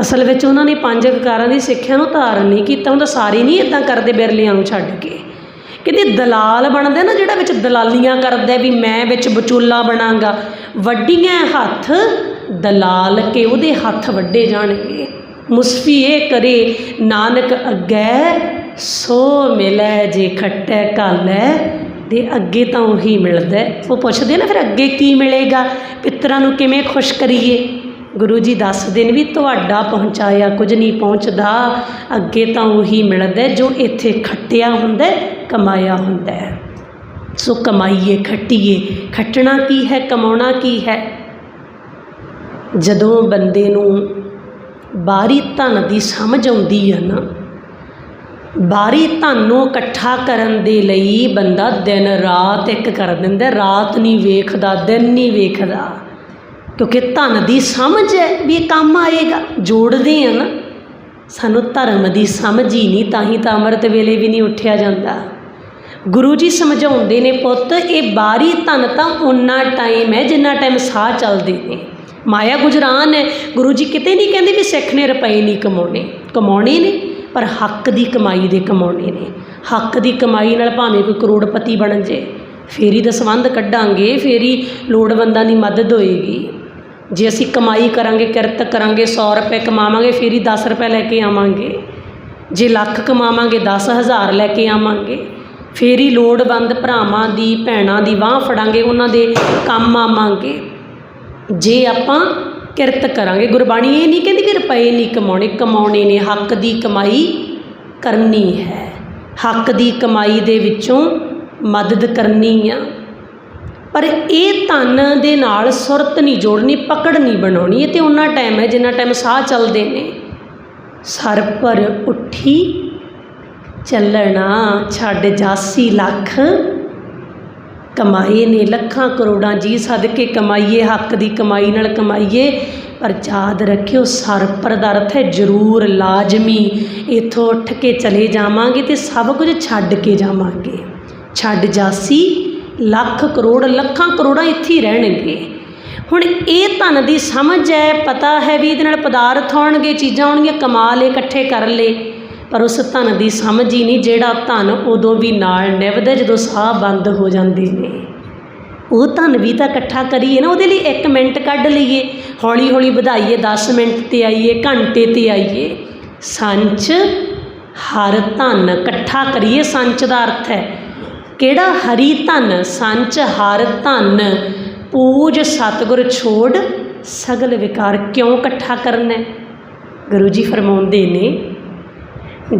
ਅਸਲ ਵਿੱਚ ਉਹਨਾਂ ਨੇ ਪੰਜ ਕਕਾਰਾਂ ਦੀ ਸਿੱਖਿਆ ਨੂੰ ਧਾਰਨ ਨਹੀਂ ਕੀਤਾ ਹੁੰਦਾ ਸਾਰੇ ਨਹੀਂ ਇਦਾਂ ਕਰਦੇ ਬਿਰਲੀਆਂ ਨੂੰ ਛੱਡ ਕੇ। ਕਹਿੰਦੇ ਦਲਾਲ ਬਣਦੇ ਨਾ ਜਿਹੜਾ ਵਿੱਚ ਦਲਾਲੀਆਂ ਕਰਦਾ ਵੀ ਮੈਂ ਵਿੱਚ ਵਿਚੋਲਾ ਬਣਾਂਗਾ, ਵੱਡੀਆਂ ਹੱਥ ਦਲਾਲ ਕੇ ਉਹਦੇ ਹੱਥ ਵੱਡੇ ਜਾਣਗੇ। ਮੁਸਫੀ ਇਹ ਕਰੇ, ਨਾਨਕ ਅੱਗੇ ਸੋ ਮਿਲੈ ਜੇ ਖੱਟੈ ਕਾਲੈ ਦੇ ਅੱਗੇ ਤਾਂ ਉਹੀ ਮਿਲਦਾ ਉਹ ਪੁੱਛਦੇ ਨਾ, ਫਿਰ ਅੱਗੇ ਕੀ ਮਿਲੇਗਾ? ਪਿੱਤਰਾਂ ਨੂੰ ਕਿਵੇਂ ਖੁਸ਼ ਕਰੀਏ? ਗੁਰੂ ਜੀ ਦੱਸਦੇ ਨੇ ਵੀ ਤੁਹਾਡਾ ਪਹੁੰਚਾਇਆ ਕੁਝ ਨਹੀਂ ਪਹੁੰਚਦਾ। ਅੱਗੇ ਤਾਂ ਉਹੀ ਮਿਲਦਾ ਜੋ ਇੱਥੇ ਖੱਟਿਆ ਹੁੰਦਾ ਕਮਾਇਆ ਹੁੰਦਾ ਸੋ ਕਮਾਈਏ, ਖੱਟੀਏ। ਖੱਟਣਾ ਕੀ ਹੈ, ਕਮਾਉਣਾ ਕੀ ਹੈ? ਜਦੋਂ ਬੰਦੇ ਨੂੰ ਬਾਹਰੀ ਧਨ ਦੀ ਸਮਝ ਆਉਂਦੀ ਹੈ ਨਾ ਬਾਹਰੀ ਧਨ ਨੂੰ ਇਕੱਠਾ ਕਰਨ ਦੇ ਲਈ ਬੰਦਾ ਦਿਨ ਰਾਤ ਇੱਕ ਕਰ ਦਿੰਦਾ, ਰਾਤ ਨਹੀਂ ਵੇਖਦਾ, ਦਿਨ ਨਹੀਂ ਵੇਖਦਾ। ਕਿਉਂਕਿ ਧਨ ਦੀ ਸਮਝ ਹੈ ਵੀ ਇਹ ਕੰਮ ਆਏਗਾ, ਜੋੜਦੇ ਆ ਨਾ। ਸਾਨੂੰ ਧਰਮ ਦੀ ਸਮਝ ਹੀ ਨਹੀਂ, ਤਾਂ ਹੀ ਤਾਂ ਅੰਮ੍ਰਿਤ ਵੇਲੇ ਵੀ ਨਹੀਂ ਉੱਠਿਆ ਜਾਂਦਾ। ਗੁਰੂ ਜੀ ਸਮਝਾਉਂਦੇ ਨੇ ਪੁੱਤ, ਇਹ ਬਾਹਰੀ ਧਨ ਤਾਂ ਉਨਾ ਟਾਈਮ ਹੈ ਜਿੰਨਾ ਟਾਈਮ ਸਾਹ ਚੱਲਦੇ ਨੇ। ਮਾਇਆ ਗੁਜਰਾਨ ਹੈ, ਗੁਰੂ ਜੀ ਕਿਤੇ ਨਹੀਂ ਕਹਿੰਦੇ ਵੀ ਸਿੱਖ ਨੇ ਰੁਪਏ ਨਹੀਂ ਕਮਾਉਣੇ ਕਮਾਉਣੇ ਨੇ। ਪਰ ਹੱਕ ਦੀ ਕਮਾਈ ਦੇ ਕਮਾਉਣੇ ਨੇ। ਹੱਕ ਦੀ ਕਮਾਈ ਨਾਲ ਭਾਵੇਂ ਕੋਈ ਕਰੋੜਪਤੀ ਬਣ ਜੇ, ਫੇਰ ਹੀ ਦਸਵੰਧ ਕੱਢਾਂਗੇ, ਫੇਰ ਹੀ ਲੋੜਵੰਦਾਂ ਦੀ ਮਦਦ ਹੋਏਗੀ। ਜੇ ਅਸੀਂ ਕਮਾਈ ਕਰਾਂਗੇ, ਕਿਰਤ ਕਰਾਂਗੇ 100 ਰੁਪਏ ਕਮਾਵਾਂਗੇ, ਫੇਰ ਹੀ 10 ਰੁਪਏ ਲੈ ਕੇ ਆਵਾਂਗੇ। ਜੇ ਲੱਖ ਕਮਾਵਾਂਗੇ 10000 ਲੈ ਕੇ ਆਵਾਂਗੇ, ਫੇਰ ਹੀ ਲੋੜਵੰਦ ਭਰਾਵਾਂ ਦੀ, ਭੈਣਾਂ ਦੀ ਬਾਹ ਫੜਾਂਗੇ, ਉਹਨਾਂ ਦੇ ਕੰਮ ਆਵਾਂਗੇ। ਜੇ ਆਪਾਂ ਕਿਰਤ ਕਰਾਂਗੇ। ਗੁਰਬਾਣੀ ਇਹ ਨਹੀਂ ਕਹਿੰਦੀ ਕਿ ਰੁਪਏ ਨਹੀਂ ਕਮਾਉਣੇ ਕਮਾਉਣੇ ਨੇ, ਹੱਕ ਦੀ ਕਮਾਈ ਕਰਨੀ ਹੈ। ਹੱਕ ਦੀ ਕਮਾਈ ਦੇ ਵਿੱਚੋਂ ਮਦਦ ਕਰਨੀ ਆ। ਪਰ ਇਹ ਧਨ ਦੇ ਨਾਲ ਸੁਰਤ ਨਹੀਂ ਜੋੜਨੀ, ਪਕੜ ਨਹੀਂ ਬਣਾਉਣੀ। ਇਹ ਤੇ ਉਹਨਾਂ ਟਾਈਮ ਹੈ ਜਿੰਨਾ ਟਾਈਮ ਸਾਹ ਚੱਲਦੇ ਨੇ। ਸਰ ਪਰ ਉੱਠੀ ਚੱਲਣਾ, ਛੱਡ ਜਾਸੀ ਲੱਖ ਕਮਾਏ ਨੇ ਲੱਖਾਂ ਕਰੋੜਾਂ ਜੀ ਸਦਕੇ ਕਮਾਈਏ, ਹੱਕ ਦੀ ਕਮਾਈ ਨਾਲ ਕਮਾਈਏ, ਪਰ ਯਾਦ ਰੱਖਿਓ ਸਰ ਪਰ ਦਾ ਅਰਥ ਹੈ ਜ਼ਰੂਰ ਲਾਜ਼ਮੀ। ਇੱਥੋਂ ਉੱਠ ਕੇ ਚਲੇ ਜਾਵਾਂਗੇ ਤੇ ਸਭ ਕੁਝ ਛੱਡ ਕੇ ਜਾਵਾਂਗੇ। ਛੱਡ ਜਾਸੀ, ਲੱਖ ਕਰੋੜ, ਲੱਖਾਂ ਕਰੋੜਾਂ ਇੱਥੇ ਹੀ ਰਹਿਣਗੇ। ਹੁਣ ਇਹ ਧਨ ਦੀ ਸਮਝ ਹੈ, ਪਤਾ ਹੈ ਵੀ ਇਹਦੇ ਨਾਲ ਪਦਾਰਥ ਆਉਣਗੇ, ਚੀਜ਼ਾਂ ਆਉਣਗੀਆਂ, ਕਮਾ ਲਏ, ਇਕੱਠੇ ਕਰ ਲਏ। ਪਰ ਉਸ ਧਨ ਦੀ ਸਮਝ ਹੀ ਨਹੀਂ, ਜਿਹੜਾ ਧਨ ਉਦੋਂ ਵੀ ਨਾਲ ਨਿਭਦਾ ਜਦੋਂ ਸਾਹ ਬੰਦ ਹੋ ਜਾਂਦੇ ਨੇ ਉਹ ਧਨ ਵੀ ਤਾਂ ਇਕੱਠਾ ਕਰੀਏ ਨਾ, ਉਹਦੇ ਲਈ 1 ਮਿੰਟ ਕੱਢ ਲਈਏ। ਹੌਲੀ ਹੌਲੀ ਵਧਾਈਏ 10 ਮਿੰਟ ਤੇ ਆਈਏ, ਘੰਟੇ ਤੇ ਆਈਏ। ਸੰਚ, ਹਰ ਧਨ ਇਕੱਠਾ ਕਰੀਏ, ਸੰਚ ਦਾ ਅਰਥ ਹੈ। ਕਿਹੜਾ ਹਰੀ ਧਨ, ਸੰਚ, ਹਰ ਧਨ, ਪੂਜ ਸਤਿਗੁਰ ਛੋੜ, ਸਗਲ ਵਿਕਾਰ ਕਿਉਂ ਇਕੱਠਾ ਕਰਨਾ ਗੁਰੂ ਜੀ ਫਰਮਾਉਂਦੇ ਨੇ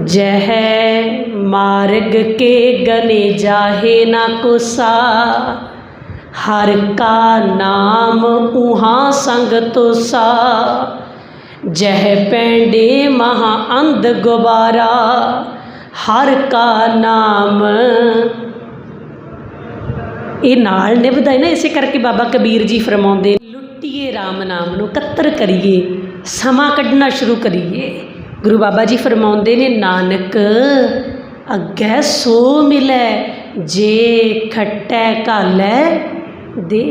जह मार्ग के गने जाहे ना कुसा हर का नाम उहाँ संग तुसा जह पेंडे महा अंध गुबारा हर का नाम ਇਹ ਨਾਲ ਨਿਭਦਾ ਹੈ ਨਾ ਇਸੇ ਕਰਕੇ ਬਾਬਾ ਕਬੀਰ ਜੀ ਫਰਮਾਉਂਦੇ ਨੇ, ਲੁੱਟੀਏ RAM ਨਾਮ ਨੂੰ ਕੱਤਰ ਕਰੀਏ ਸਮਾਂ ਕੱਢਣਾ ਸ਼ੁਰੂ ਕਰੀਏ ਗੁਰੂ ਬਾਬਾ ਜੀ ਫਰਮਾਉਂਦੇ ਨੇ, ਨਾਨਕ, ਅੱਗੇ ਸੋ ਮਿਲੈ, ਜੇ ਖੱਟੈ ਘਾਲੈ, ਦੇ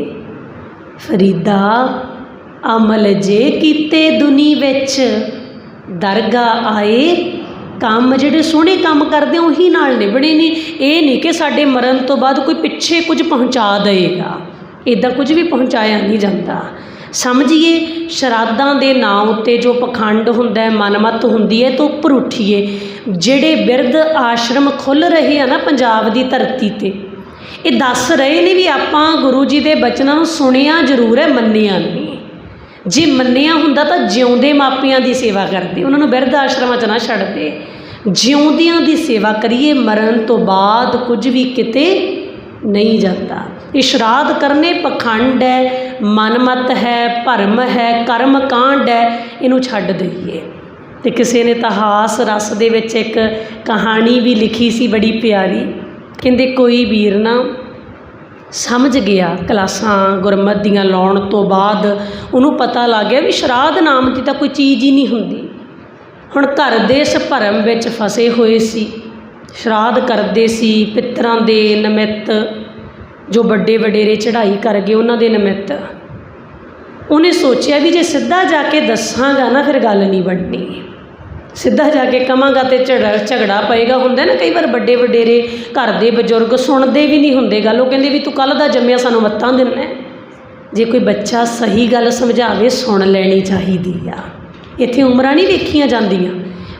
ਫਰੀਦਾ ਅਮਲ ਜੇ ਕੀਤੇ ਦੁਨੀ ਵਿੱਚ, ਦਰਗਾ ਆਏ, ਕੰਮ ਜਿਹੜੇ ਸੋਹਣੇ ਕੰਮ ਕਰਦੇ ਉਹੀ ਨਾਲ ਨਿਭਣੇ ਨੇ। ਇਹ ਨਹੀਂ ਕਿ ਸਾਡੇ ਮਰਨ ਤੋਂ ਬਾਅਦ ਕੋਈ ਪਿੱਛੇ ਕੁਝ ਪਹੁੰਚਾ ਦੇਗਾ ਇਦਾਂ ਕੁਝ ਵੀ ਪਹੁੰਚਾਇਆ ਨਹੀਂ ਜਾਂਦਾ। ਸਮਝੀਏ, ਸ਼ਰਾਧਾਂ ਦੇ ਨਾਂ ਉੱਤੇ ਜੋ ਪਖੰਡ ਹੁੰਦਾ ਹੈ, ਮਨਮਤ ਹੁੰਦੀ ਹੈ, ਤੋਂ ਉੱਪਰ ਉੱਠੀਏ। ਜਿਹੜੇ ਬਿਰਧ ਆਸ਼ਰਮ ਖੁੱਲ ਰਹੇ ਆ ਨਾ ਪੰਜਾਬ ਦੀ ਧਰਤੀ ਤੇ, ਇਹ ਦੱਸ ਰਹੇ ਨੇ ਵੀ ਆਪਾਂ ਗੁਰੂ ਜੀ ਦੇ ਬਚਨਾਂ ਨੂੰ ਸੁਣਿਆ ਜ਼ਰੂਰ ਹੈ, ਮੰਨਿਆ ਨਹੀਂ। ਜੇ ਮੰਨਿਆ ਹੁੰਦਾ ਤਾਂ ਜਿਉਂਦੇ ਮਾਪਿਆਂ ਦੀ ਸੇਵਾ ਕਰਦੇ, ਉਹਨਾਂ ਨੂੰ ਬਿਰਧ ਆਸ਼ਰਮਾਂ 'ਚ ਨਾ ਛੱਡਦੇ। ਜਿਉਂਦਿਆਂ ਦੀ ਸੇਵਾ ਕਰੀਏ, ਮਰਨ ਤੋਂ ਬਾਅਦ ਕੁਝ ਵੀ ਕਿਤੇ ਨਹੀਂ ਜਾਂਦਾ। ਇਹ ਸ਼ਰਾਧ ਕਰਨੇ ਪਖੰਡ ਹੈ ਮਨਮਤ ਹੈ, ਭਰਮ ਹੈ, ਕਰਮ ਕਾਂਡ ਹੈ, ਇਹਨੂੰ ਛੱਡ ਦਈਏ। ਤੇ ਕਿਸੇ ਨੇ ਇਤਿਹਾਸ ਰਸ ਦੇ ਵਿੱਚ ਇੱਕ ਕਹਾਣੀ ਵੀ ਲਿਖੀ ਸੀ ਬੜੀ ਪਿਆਰੀ। ਕਹਿੰਦੇ ਕੋਈ ਵੀਰ ਨਾ ਸਮਝ ਗਿਆ ਕਲਾਸਾਂ ਗੁਰਮਤ ਦੀਆਂ ਲਾਉਣ ਤੋਂ ਬਾਅਦ, ਉਹਨੂੰ ਪਤਾ ਲੱਗ ਗਿਆ ਵੀ ਸ਼ਰਾਧ ਨਾਮ ਦੀ ਤਾਂ ਕੋਈ ਚੀਜ਼ ਹੀ ਨਹੀਂ ਹੁੰਦੀ। ਹੁਣ ਘਰ ਦੇ ਇਸ ਭਰਮ ਵਿੱਚ ਫਸੇ ਹੋਏ ਸੀ। ਸ਼ਰਾਧ ਕਰਦੇ ਸੀ ਪਿੱਤਰਾਂ ਦੇ ਨਿਮਿਤ ਜੋ ਵੱਡੇ ਵਡੇਰੇ ਚੜ੍ਹਾਈ ਕਰ ਗਏ ਉਹਨਾਂ ਦੇ ਨਿਮਿਤ। ਉਹਨੇ ਸੋਚਿਆ ਵੀ ਜੇ ਸਿੱਧਾ ਜਾ ਕੇ ਦੱਸਾਂਗਾ ਨਾ ਫਿਰ ਗੱਲ ਨਹੀਂ ਬਣਨੀ। ਸਿੱਧਾ ਜਾ ਕੇ ਕਵਾਂਗਾ ਤੇ ਝੜਾ, ਝਗੜਾ ਪਏਗਾ। ਹੁੰਦਾ ਨਾ ਕਈ ਵਾਰ ਵੱਡੇ ਵਡੇਰੇ ਘਰ ਦੇ ਬਜ਼ੁਰਗ ਸੁਣਦੇ ਵੀ ਨਹੀਂ ਹੁੰਦੇ ਗੱਲ। ਉਹ ਕਹਿੰਦੇ ਵੀ ਤੂੰ ਕੱਲ ਦਾ ਜੰਮਿਆ, ਸਾਨੂੰ ਮੱਤਾਂ ਦਿੰਨਾ ਜੇ ਕੋਈ ਬੱਚਾ ਸਹੀ ਗੱਲ ਸਮਝਾਵੇ, ਸੁਣ ਲੈਣੀ ਚਾਹੀਦੀ ਆ। ਇੱਥੇ ਉਮਰਾਂ ਨਹੀਂ ਵੇਖੀਆਂ ਜਾਂਦੀਆਂ।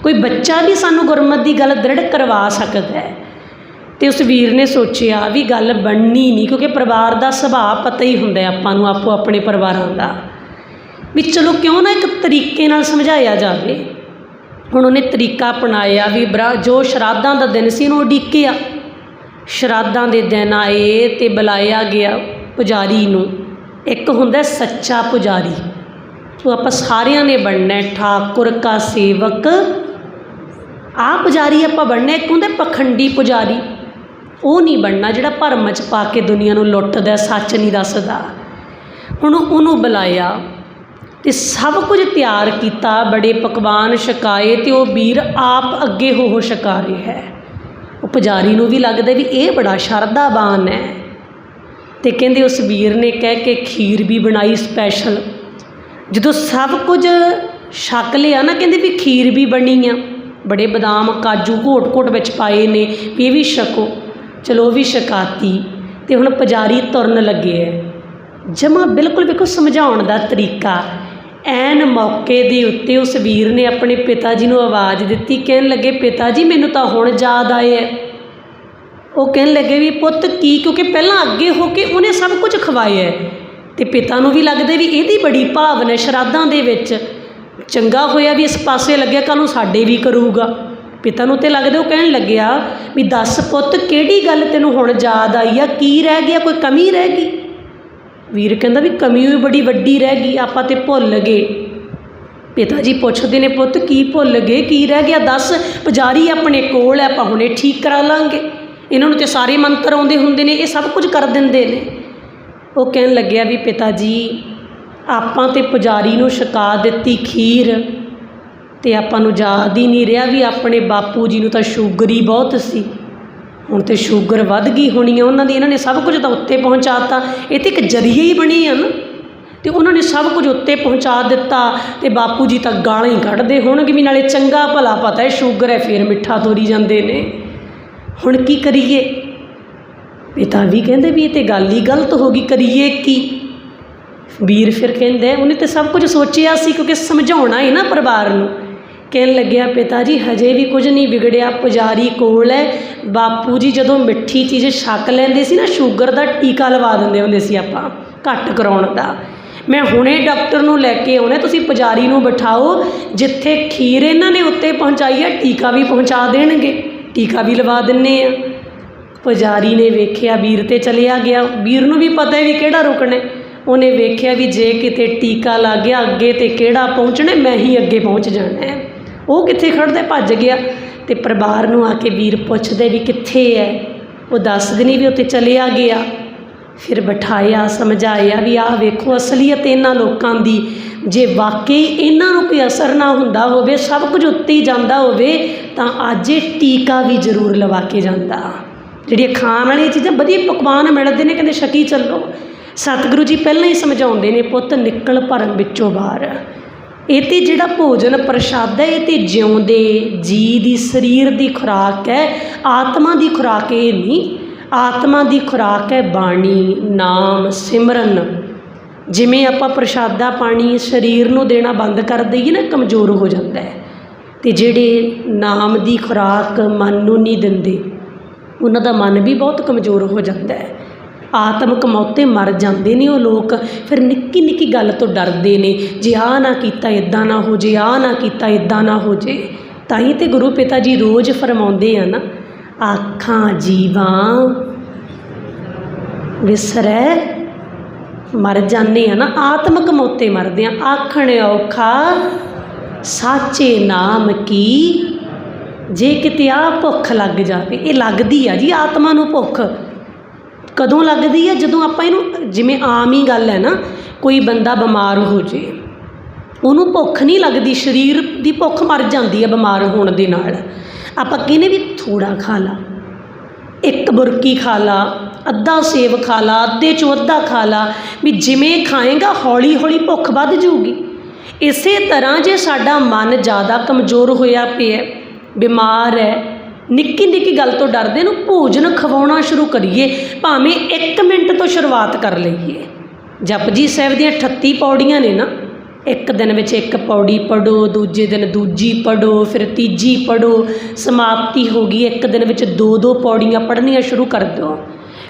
ਕੋਈ ਬੱਚਾ ਵੀ ਸਾਨੂੰ ਗੁਰਮਤ ਦੀ ਗੱਲ ਦ੍ਰਿੜ ਕਰਵਾ ਸਕਦਾ ਹੈ। ਤੇ ਉਸ ਵੀਰ ਨੇ ਸੋਚਿਆ ਵੀ ਗੱਲ ਬਣਨੀ ਨਹੀਂ, ਕਿਉਂਕਿ ਪਰਿਵਾਰ ਦਾ ਸੁਭਾਅ ਪਤਾ ਹੀ ਹੁੰਦਾ ਆਪਾਂ ਨੂੰ, ਆਪੋ ਆਪਣੇ ਪਰਿਵਾਰਾਂ ਦਾ। ਵੀ ਚਲੋ ਕਿਉਂ ਨਾ ਇੱਕ ਤਰੀਕੇ ਨਾਲ ਸਮਝਾਇਆ ਜਾਵੇ। ਹੁਣ ਉਹਨੇ ਤਰੀਕਾ ਅਪਣਾਇਆ ਵੀ ਬਰਾ, ਜੋ ਸ਼ਰਾਧਾਂ ਦਾ ਦਿਨ ਸੀ ਉਹਨੂੰ ਉਡੀਕਿਆ। ਸ਼ਰਾਧਾਂ ਦੇ ਦਿਨ ਆਏ ਤੇ ਬੁਲਾਇਆ ਗਿਆ ਪੁਜਾਰੀ ਨੂੰ। ਇੱਕ ਹੁੰਦਾ ਸੱਚਾ ਪੁਜਾਰੀ। ਉਹ ਆਪਾਂ ਸਾਰਿਆਂ ਨੇ ਬਣਨਾ ਠਾਕੁਰ ਕਾ ਸੇਵਕ। ਆ ਪੁਜਾਰੀ ਆਪਾਂ ਬਣਨਾ ਇੱਕ ਹੁੰਦਾ ਪਖੰਡੀ ਪੁਜਾਰੀ। ਉਹ ਨਹੀਂ ਬਣਨਾ ਜਿਹੜਾ ਭਰਮ ਚ ਪਾ ਕੇ ਦੁਨੀਆ ਨੂੰ ਲੁੱਟਦਾ, ਸੱਚ ਨਹੀਂ ਦੱਸਦਾ। ਹੁਣ ਉਹਨੂੰ ਬੁਲਾਇਆ ਤੇ ਸਭ ਕੁਝ ਤਿਆਰ ਕੀਤਾ, ਬੜੇ ਪਕਵਾਨ ਛਕਾਏ ਤੇ ਉਹ ਵੀਰ ਆਪ ਅੱਗੇ ਹੋ ਹੋ ਛਕਾ ਰਿਹਾ ਹੈ। ਉਹ ਪੁਜਾਰੀ ਨੂੰ ਵੀ ਲੱਗਦਾ ਵੀ ਇਹ ਬੜਾ ਸ਼ਰਧਾਵਾਨ ਹੈ। ਤੇ ਕਹਿੰਦੇ ਉਸ ਵੀਰ ਨੇ ਕਹਿ ਕੇ ਖੀਰ ਵੀ ਬਣਾਈ ਸਪੈਸ਼ਲ ਜਦੋਂ ਸਭ ਕੁਝ ਛਕ ਲਿਆ ਨਾ, ਕਹਿੰਦੇ ਵੀ ਖੀਰ ਵੀ ਬਣੀ ਆ। ਬੜੇ ਬਦਾਮ, ਕਾਜੂ ਘੋਟ-ਘੋਟ ਵਿੱਚ ਪਾਏ ਨੇ, ਵੀ ਇਹ ਵੀ ਛਕੋ। ਚਲੋ ਉਹ ਵੀ ਛਕਾਤੀ ਅਤੇ ਹੁਣ ਪੁਜਾਰੀ ਤੁਰਨ ਲੱਗੇ ਹੈ ਜਮਾ ਬਿਲਕੁਲ ਵੇਖੋ ਸਮਝਾਉਣ ਦਾ ਤਰੀਕਾ। ਐਨ ਮੌਕੇ ਦੇ ਉੱਤੇ ਉਸ ਵੀਰ ਨੇ ਆਪਣੇ ਪਿਤਾ ਜੀ ਨੂੰ ਆਵਾਜ਼ ਦਿੱਤੀ, ਕਹਿਣ ਲੱਗੇ, ਪਿਤਾ ਜੀ, ਮੈਨੂੰ ਤਾਂ ਹੁਣ ਯਾਦ ਆਏ ਹੈ ਉਹ ਕਹਿਣ ਲੱਗੇ ਵੀ, ਪੁੱਤ, ਕੀ ਕਿਉਂਕਿ ਪਹਿਲਾਂ ਅੱਗੇ ਹੋ ਕੇ ਉਹਨੇ ਸਭ ਕੁਝ ਖਵਾਇਆ ਹੈ ਤੇ ਪਿਤਾ ਨੂੰ ਵੀ ਲੱਗਦਾ ਵੀ ਇਹਦੀ ਬੜੀ ਭਾਵਨਾ ਸ਼ਰਾਧਾਂ ਦੇ ਵਿੱਚ। ਚੰਗਾ ਹੋਇਆ ਵੀ ਇਸ ਪਾਸੇ ਲੱਗਿਆ ਕੱਲ ਨੂੰ ਸਾਡੇ ਵੀ ਕਰੂਗਾ। ਪਿਤਾ ਨੂੰ ਤੇ ਲੱਗਦਾ ਉਹ ਕਹਿਣ ਲੱਗਿਆ ਵੀ ਦੱਸ ਪੁੱਤ, ਕਿਹੜੀ ਗੱਲ ਤੈਨੂੰ ਹੁਣ ਯਾਦ ਆਈ ਆ? ਕੀ ਰਹਿ ਗਿਆ? ਕੋਈ ਕਮੀ ਰਹਿ ਗਈ? ਵੀਰ ਕਹਿੰਦਾ ਵੀ ਕਮੀ ਵੀ ਬੜੀ ਵੱਡੀ ਰਹਿ ਗਈ, ਆਪਾਂ ਤੇ ਭੁੱਲ ਗਏ। ਪਿਤਾ ਜੀ ਪੁੱਛਦੇ ਨੇ, ਪੁੱਤ, ਕੀ ਭੁੱਲ ਗਏ? ਕੀ ਰਹਿ ਗਿਆ? ਦੱਸ, ਪੁਜਾਰੀ ਆਪਣੇ ਕੋਲ ਹੈ ਆਪਾਂ ਹੁਣੇ ਠੀਕ ਕਰਾ ਲਾਂਗੇ। ਇਹਨਾਂ ਨੂੰ ਤੇ ਸਾਰੇ ਮੰਤਰ ਆਉਂਦੇ ਹੁੰਦੇ ਨੇ, ਇਹ ਸਭ ਕੁਝ ਕਰ ਦਿੰਦੇ ਨੇ। ਉਹ ਕਹਿਣ ਲੱਗਿਆ ਵੀ ਪਿਤਾ ਜੀ, ਆਪਾਂ ਤੇ ਪੁਜਾਰੀ ਨੂੰ ਛਕਾ ਦਿੱਤੀ ਖੀਰ। ਅਤੇ ਆਪਾਂ ਨੂੰ ਯਾਦ ਹੀ ਨਹੀਂ ਰਿਹਾ ਵੀ ਆਪਣੇ ਬਾਪੂ ਜੀ ਨੂੰ ਤਾਂ ਸ਼ੂਗਰ ਹੀ ਬਹੁਤ ਸੀ। ਹੁਣ ਤਾਂ ਸ਼ੂਗਰ ਵੱਧ ਗਈ ਹੋਣੀ ਆ, ਉਹਨਾਂ ਦੀ ਇਹਨਾਂ ਨੇ ਸਭ ਕੁਝ ਤਾਂ ਉੱਤੇ ਪਹੁੰਚਾ ਪਹੁੰਚਾਤਾ। ਇਹ ਤਾਂ ਇੱਕ ਜਰੀਏ ਹੀ ਬਣੇ ਆ ਨਾ। ਅਤੇ ਉਹਨਾਂ ਨੇ ਸਭ ਕੁਝ ਉੱਤੇ ਪਹੁੰਚਾ ਦਿੱਤਾ ਅਤੇ ਬਾਪੂ ਜੀ ਤਾਂ ਗਾਲਾਂ ਹੀ ਕੱਢਦੇ ਹੋਣਗੇ ਵੀ ਨਾਲੇ ਚੰਗਾ ਭਲਾ ਪਤਾ ਹੈ, ਸ਼ੂਗਰ ਹੈ, ਫੇਰ ਮਿੱਠਾ ਤੋਰੀ ਜਾਂਦੇ ਨੇ। ਹੁਣ ਕੀ ਕਰੀਏ? ਪਿਤਾ ਵੀ ਕਹਿੰਦੇ ਵੀ ਇਹ ਤੇ ਗੱਲ ਹੀ ਗਲਤ ਹੋ ਗਈ, ਕਰੀਏ ਕੀ? ਵੀਰ ਫਿਰ ਕਹਿੰਦੇ ਉਹਨੇ ਤੇ ਸਭ ਕੁਝ ਸੋਚਿਆ ਸੀ ਕਿਉਂਕਿ ਸਮਝਾਉਣਾ ਹੈ ਨਾ ਪਰਿਵਾਰ ਨੂੰ। ਕਹਿਣ ਲੱਗਿਆ, ਪਿਤਾ ਜੀ, ਹਜੇ ਵੀ ਕੁਝ ਨਹੀਂ ਵਿਗੜਿਆ, ਪੁਜਾਰੀ ਕੋਲ ਹੈ। ਬਾਪੂ ਜੀ ਜਦੋਂ ਮਿੱਠੀ ਚੀਜ਼ ਛਕ ਲੈਂਦੇ ਸੀ ਨਾ, ਸ਼ੂਗਰ ਦਾ ਟੀਕਾ ਲਵਾ ਦਿੰਦੇ ਹੁੰਦੇ ਸੀ ਆਪਾਂ, ਘੱਟ ਕਰਾਉਣ ਦਾ। ਮੈਂ ਹੁਣੇ ਡਾਕਟਰ ਨੂੰ ਲੈ ਕੇ ਆਉਣਾ, ਤੁਸੀਂ ਪੁਜਾਰੀ ਨੂੰ ਬਿਠਾਓ, ਜਿੱਥੇ ਖੀਰ ਇਹਨਾਂ ਨੇ ਉੱਤੇ ਪਹੁੰਚਾਈ ਹੈ, ਟੀਕਾ ਵੀ ਪਹੁੰਚਾ ਦੇਣਗੇ, ਟੀਕਾ ਵੀ ਲਵਾ ਦਿੰਨੇ ਆ। ਪੁਜਾਰੀ ਨੇ ਵੇਖਿਆ ਵੀਰ ਤੇ ਚਲਿਆ ਗਿਆ, ਵੀਰ ਨੂੰ ਵੀ ਪਤਾ ਹੈ ਵੀ ਕਿਹੜਾ ਰੁਕਣਾ ਉਹਨੇ ਵੇਖਿਆ ਵੀ ਜੇ ਕਿਤੇ ਟੀਕਾ ਲੱਗ ਗਿਆ, ਅੱਗੇ ਤੇ ਕਿਹੜਾ ਪਹੁੰਚਣਾ, ਮੈਂ ਹੀ ਅੱਗੇ ਪਹੁੰਚ ਜਾਣਾ ਹੈ। ਉਹ ਕਿੱਥੇ ਖੜਦਾ ਭੱਜ ਗਿਆ। ਅਤੇ ਪਰਿਵਾਰ ਨੂੰ ਆ ਕੇ ਵੀਰ ਪੁੱਛਦੇ ਵੀ ਕਿੱਥੇ ਹੈ ਉਹ ਦੱਸਦੇ ਨਹੀਂ ਵੀ ਉੱਥੇ ਚਲਿਆ ਗਿਆ। ਫਿਰ ਬਿਠਾਇਆ, ਸਮਝਾਇਆ ਵੀ ਆਹ ਵੇਖੋ ਅਸਲੀਅਤ ਇਹਨਾਂ ਲੋਕਾਂ ਦੀ। ਜੇ ਵਾਕਈ ਇਹਨਾਂ ਨੂੰ ਕੋਈ ਅਸਰ ਨਾ ਹੁੰਦਾ ਹੋਵੇ, ਸਭ ਕੁਝ ਉੱਤੇ ਹੀ ਜਾਂਦਾ ਹੋਵੇ, ਤਾਂ ਅੱਜ ਇਹ ਟੀਕਾ ਵੀ ਜ਼ਰੂਰ ਲਵਾ ਕੇ ਜਾਂਦਾ। ਜਿਹੜੀਆਂ ਖਾਣ ਵਾਲੀਆਂ ਚੀਜ਼ਾਂ, ਵਧੀਆ ਪਕਵਾਨ ਮਿਲਦੇ ਨੇ, ਕਹਿੰਦੇ ਛਕੀ ਚੱਲੋ। ਸਤਿਗੁਰੂ ਜੀ ਪਹਿਲਾਂ ਹੀ ਸਮਝਾਉਂਦੇ ਨੇ, ਪੁੱਤ ਨਿਕਲ ਭਰਮ ਵਿੱਚੋਂ ਬਾਹਰ। ਇਹ ਤੇ ਜਿਹੜਾ ਭੋਜਨ ਪ੍ਰਸ਼ਾਦ ਹੈ, ਇਹ ਤੇ ਜਿਉਂਦੇ ਜੀ ਦੀ, ਸਰੀਰ ਦੀ ਖੁਰਾਕ ਹੈ, ਆਤਮਾ ਦੀ ਖੁਰਾਕ ਇਹ ਨਹੀਂ, ਆਤਮਾ ਦੀ ਖੁਰਾਕ ਹੈ ਬਾਣੀ, ਨਾਮ, ਸਿਮਰਨ। ਜਿਵੇਂ ਆਪਾਂ ਪ੍ਰਸ਼ਾਦਾ ਪਾਣੀ ਸਰੀਰ ਨੂੰ ਦੇਣਾ ਬੰਦ ਕਰ ਦਈਏ ਨਾ, ਕਮਜ਼ੋਰ ਹੋ ਜਾਂਦਾ ਹੈ। ਤੇ ਜਿਹੜੇ ਨਾਮ ਦੀ ਖੁਰਾਕ ਮਨ ਨੂੰ ਨਹੀਂ ਦਿੰਦੇ, ਉਹਨਾਂ ਦਾ ਮਨ ਵੀ ਬਹੁਤ ਕਮਜ਼ੋਰ ਹੋ ਜਾਂਦਾ ਹੈ। ਆਤਮਕ ਮੌਤੇ ਮਰ ਜਾਂਦੇ ਨੇ ਉਹ ਲੋਕ। ਫਿਰ ਨਿੱਕੀ ਨਿੱਕੀ ਗੱਲ ਤੋਂ ਡਰਦੇ ਨੇ, ਜੇ ਆਹ ਨਾ ਕੀਤਾ ਇਦਾਂ ਨਾ ਹੋ ਜੇ, ਆਹ ਨਾ ਕੀਤਾ ਇਦਾਂ ਨਾ ਹੋ ਜੇ। ਤਾਂ ਹੀ ਤੇ ਗੁਰੂ ਪਿਤਾ ਜੀ ਰੋਜ਼ ਫਰਮਾਉਂਦੇ ਆ ਨਾ, ਆਖਾਂ ਜੀਵਾਂ ਵਿਸਰੈ, ਮਰ ਜਾਂਦੇ ਆ ਨਾ, ਆਤਮਕ ਮੌਤੇ ਮਰਦੇ ਆ। ਆਖਣ ਔਖਾ, ਸਾਚੇ ਨਾਮ ਕੀ? ਜੇ ਕਿਤੇ ਆ ਭੁੱਖ ਲੱਗ ਜਾਵੇ, ਇਹ ਲੱਗਦੀ ਆ ਜੀ ਆਤਮਾ ਨੂੰ ਭੁੱਖ। ਕਦੋਂ ਲੱਗਦੀ ਹੈ? ਜਦੋਂ ਆਪਾਂ ਇਹਨੂੰ, ਜਿਵੇਂ ਆਮ ਹੀ ਗੱਲ ਹੈ ਨਾ, ਕੋਈ ਬੰਦਾ ਬਿਮਾਰ ਹੋ ਜੇ, ਉਹਨੂੰ ਭੁੱਖ ਨਹੀਂ ਲੱਗਦੀ, ਸਰੀਰ ਦੀ ਭੁੱਖ ਮਰ ਜਾਂਦੀ ਹੈ ਬਿਮਾਰ ਹੋਣ ਦੇ ਨਾਲ। ਆਪਾਂ ਕਹਿੰਦੇ ਵੀ ਥੋੜਾ ਖਾ ਲਾ, ਇੱਕ ਬੁਰਕੀ ਖਾ ਲਾ, ਅੱਧਾ ਸੇਬ ਖਾ ਲਾ, ਅੱਧੇ ਚੋਂ ਅੱਧਾ ਖਾ ਲਾ, ਵੀ ਜਿਵੇਂ ਖਾਏਗਾ ਹੌਲੀ ਹੌਲੀ ਭੁੱਖ ਵੱਧ ਜਾਊਗੀ। ਇਸੇ ਤਰ੍ਹਾਂ ਜੇ ਸਾਡਾ ਮਨ ਜ਼ਿਆਦਾ ਕਮਜ਼ੋਰ ਹੋਇਆ ਪਿਆ, ਬਿਮਾਰ ਹੈ ਨਿੱਕੀ ਨਿੱਕੀ ਗੱਲ ਤੋਂ ਡਰਦੇ ਨੂੰ ਭੋਜਨ ਖਵਾਉਣਾ ਸ਼ੁਰੂ ਕਰੀਏ, ਭਾਵੇਂ 1 ਮਿੰਟ ਤੋਂ ਸ਼ੁਰੂਆਤ ਕਰ ਲਈਏ। ਜਪਜੀ ਸਾਹਿਬ ਦੀਆਂ 38 ਪੌੜੀਆਂ ਨੇ ਨਾ, ਇੱਕ ਦਿਨ ਵਿੱਚ ਇੱਕ ਪੌੜੀ ਪੜੋ ਦੂਜੇ ਦਿਨ ਦੂਜੀ ਪੜੋ ਫਿਰ ਤੀਜੀ ਪੜੋ ਸਮਾਪਤੀ ਹੋ ਗਈ, ਇੱਕ ਦਿਨ ਵਿੱਚ ਦੋ ਦੋ ਪੌੜੀਆਂ ਪੜ੍ਹਨੀਆਂ ਸ਼ੁਰੂ ਕਰ ਦਿਓ।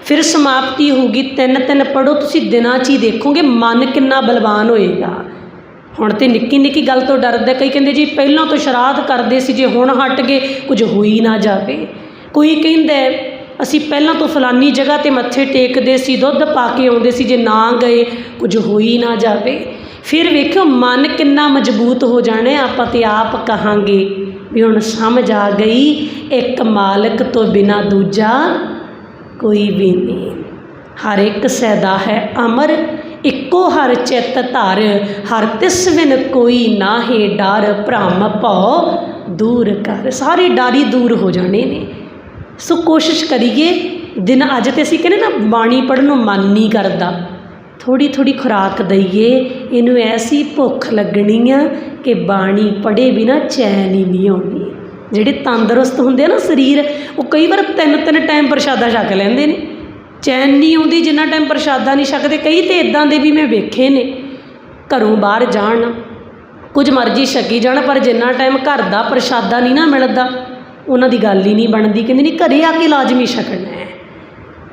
ਫਿਰ ਸਮਾਪਤੀ ਹੋ ਗਈ, ਤਿੰਨ ਤਿੰਨ ਪੜੋ ਤੁਸੀਂ ਦਿਨਾਂ 'ਚ ਹੀ ਦੇਖੋਗੇ ਮਨ ਕਿੰਨਾ ਬਲਵਾਨ ਹੋਏਗਾ। ਹੁਣ ਤੇ ਨਿੱਕੀ ਨਿੱਕੀ ਗੱਲ ਤੋਂ ਡਰਦੇ ਕਈ ਕਹਿੰਦੇ ਜੀ ਪਹਿਲਾਂ ਤੋਂ ਸ਼ਰਾਧ ਕਰਦੇ ਸੀ ਜੇ ਹੁਣ ਹਟ ਗਏ, ਕੁਝ ਹੋਈ ਨਾ ਜਾਵੇ। ਕੋਈ ਕਹਿੰਦਾ ਅਸੀਂ ਪਹਿਲਾਂ ਤੋਂ ਫਲਾਨੀ ਜਗ੍ਹਾ ਤੇ ਮੱਥੇ ਟੇਕਦੇ ਸੀ, ਦੁੱਧ ਪਾ ਕੇ ਆਉਂਦੇ ਸੀ ਜੇ ਨਾ ਗਏ, ਕੁਝ ਹੋਈ ਨਾ ਜਾਵੇ। ਫਿਰ ਵੇਖਿਓ ਮਨ ਕਿੰਨਾ ਮਜ਼ਬੂਤ ਹੋ ਜਾਣਾ, ਆਪਾਂ ਤੇ ਆਪ ਕਹਾਂਗੇ ਵੀ ਹੁਣ ਸਮਝ ਆ ਗਈ, ਇੱਕ ਮਾਲਕ ਤੋਂ ਬਿਨਾ ਦੂਜਾ ਕੋਈ ਵੀ ਨਹੀਂ। ਹਰ ਇੱਕ ਸੈਦਾ ਹੈ ਅਮਰ ਇੱਕੋ ਹਰ ਚਿੱਤ ਧਰ, ਹਰ ਤਿਸ ਵਿਨ ਕੋਈ ਨਾਹੀ ਡਰ। ਭ੍ਰਮ ਭਉ ਦੂਰ ਕਰ। ਸਾਰੇ ਡਰ ਹੀ ਦੂਰ ਹੋ ਜਾਣੇ ਨੇ। ਸੋ ਕੋਸ਼ਿਸ਼ ਕਰੀਏ, ਦਿਨ ਅੱਜ ਤੇ ਅਸੀਂ ਕਹਿੰਦੇ ਨਾ, ਬਾਣੀ ਪੜ੍ਹਨ ਨੂੰ ਮਨ ਨਹੀਂ ਕਰਦਾ। ਥੋੜੀ ਥੋੜੀ ਖੁਰਾਕ ਦਈਏ। ਇਹਨੂੰ ਐਸੀ ਭੁੱਖ ਲੱਗਣੀ ਆ ਕਿ ਬਾਣੀ ਪੜ੍ਹੇ ਬਿਨਾ ਚੈਨ ਹੀ ਨਹੀਂ ਆਉਣੀ ਜਿਹੜੇ ਤੰਦਰੁਸਤ ਹੁੰਦੇ ਆ ਨਾ ਸਰੀਰ, ਉਹ ਕਈ ਵਾਰ ਤਿੰਨ ਤਿੰਨ ਟਾਈਮ ਪ੍ਰਸ਼ਾਦਾ ਛਕ ਲੈਂਦੇ ਨੇ। ਚੈਨ ਨਹੀਂ ਆਉਂਦੀ, ਜਿੰਨਾ ਟਾਈਮ ਪ੍ਰਸ਼ਾਦਾ ਨਹੀਂ ਛਕਦੇ, ਕਈ ਤੇ ਇਦਾਂ ਦੇ ਵੀ ਮੈਂ ਵੇਖੇ ਨੇ। ਘਰੋਂ ਬਾਹਰ ਜਾਣ, ਕੁਝ ਮਰਜ਼ੀ ਛਕੀ ਜਾਣ, ਪਰ ਜਿੰਨਾ ਟਾਈਮ ਘਰ ਦਾ ਪ੍ਰਸ਼ਾਦਾ ਨਹੀਂ ਨਾ ਮਿਲਦਾ, ਉਹਨਾਂ ਦੀ ਗੱਲ ਹੀ ਨਹੀਂ ਬਣਦੀ। ਕਹਿੰਦੇ, ਨਹੀਂ, ਘਰੇ ਆ ਕੇ ਲਾਜ਼ਮੀ ਛਕਣਾ ਹੈ।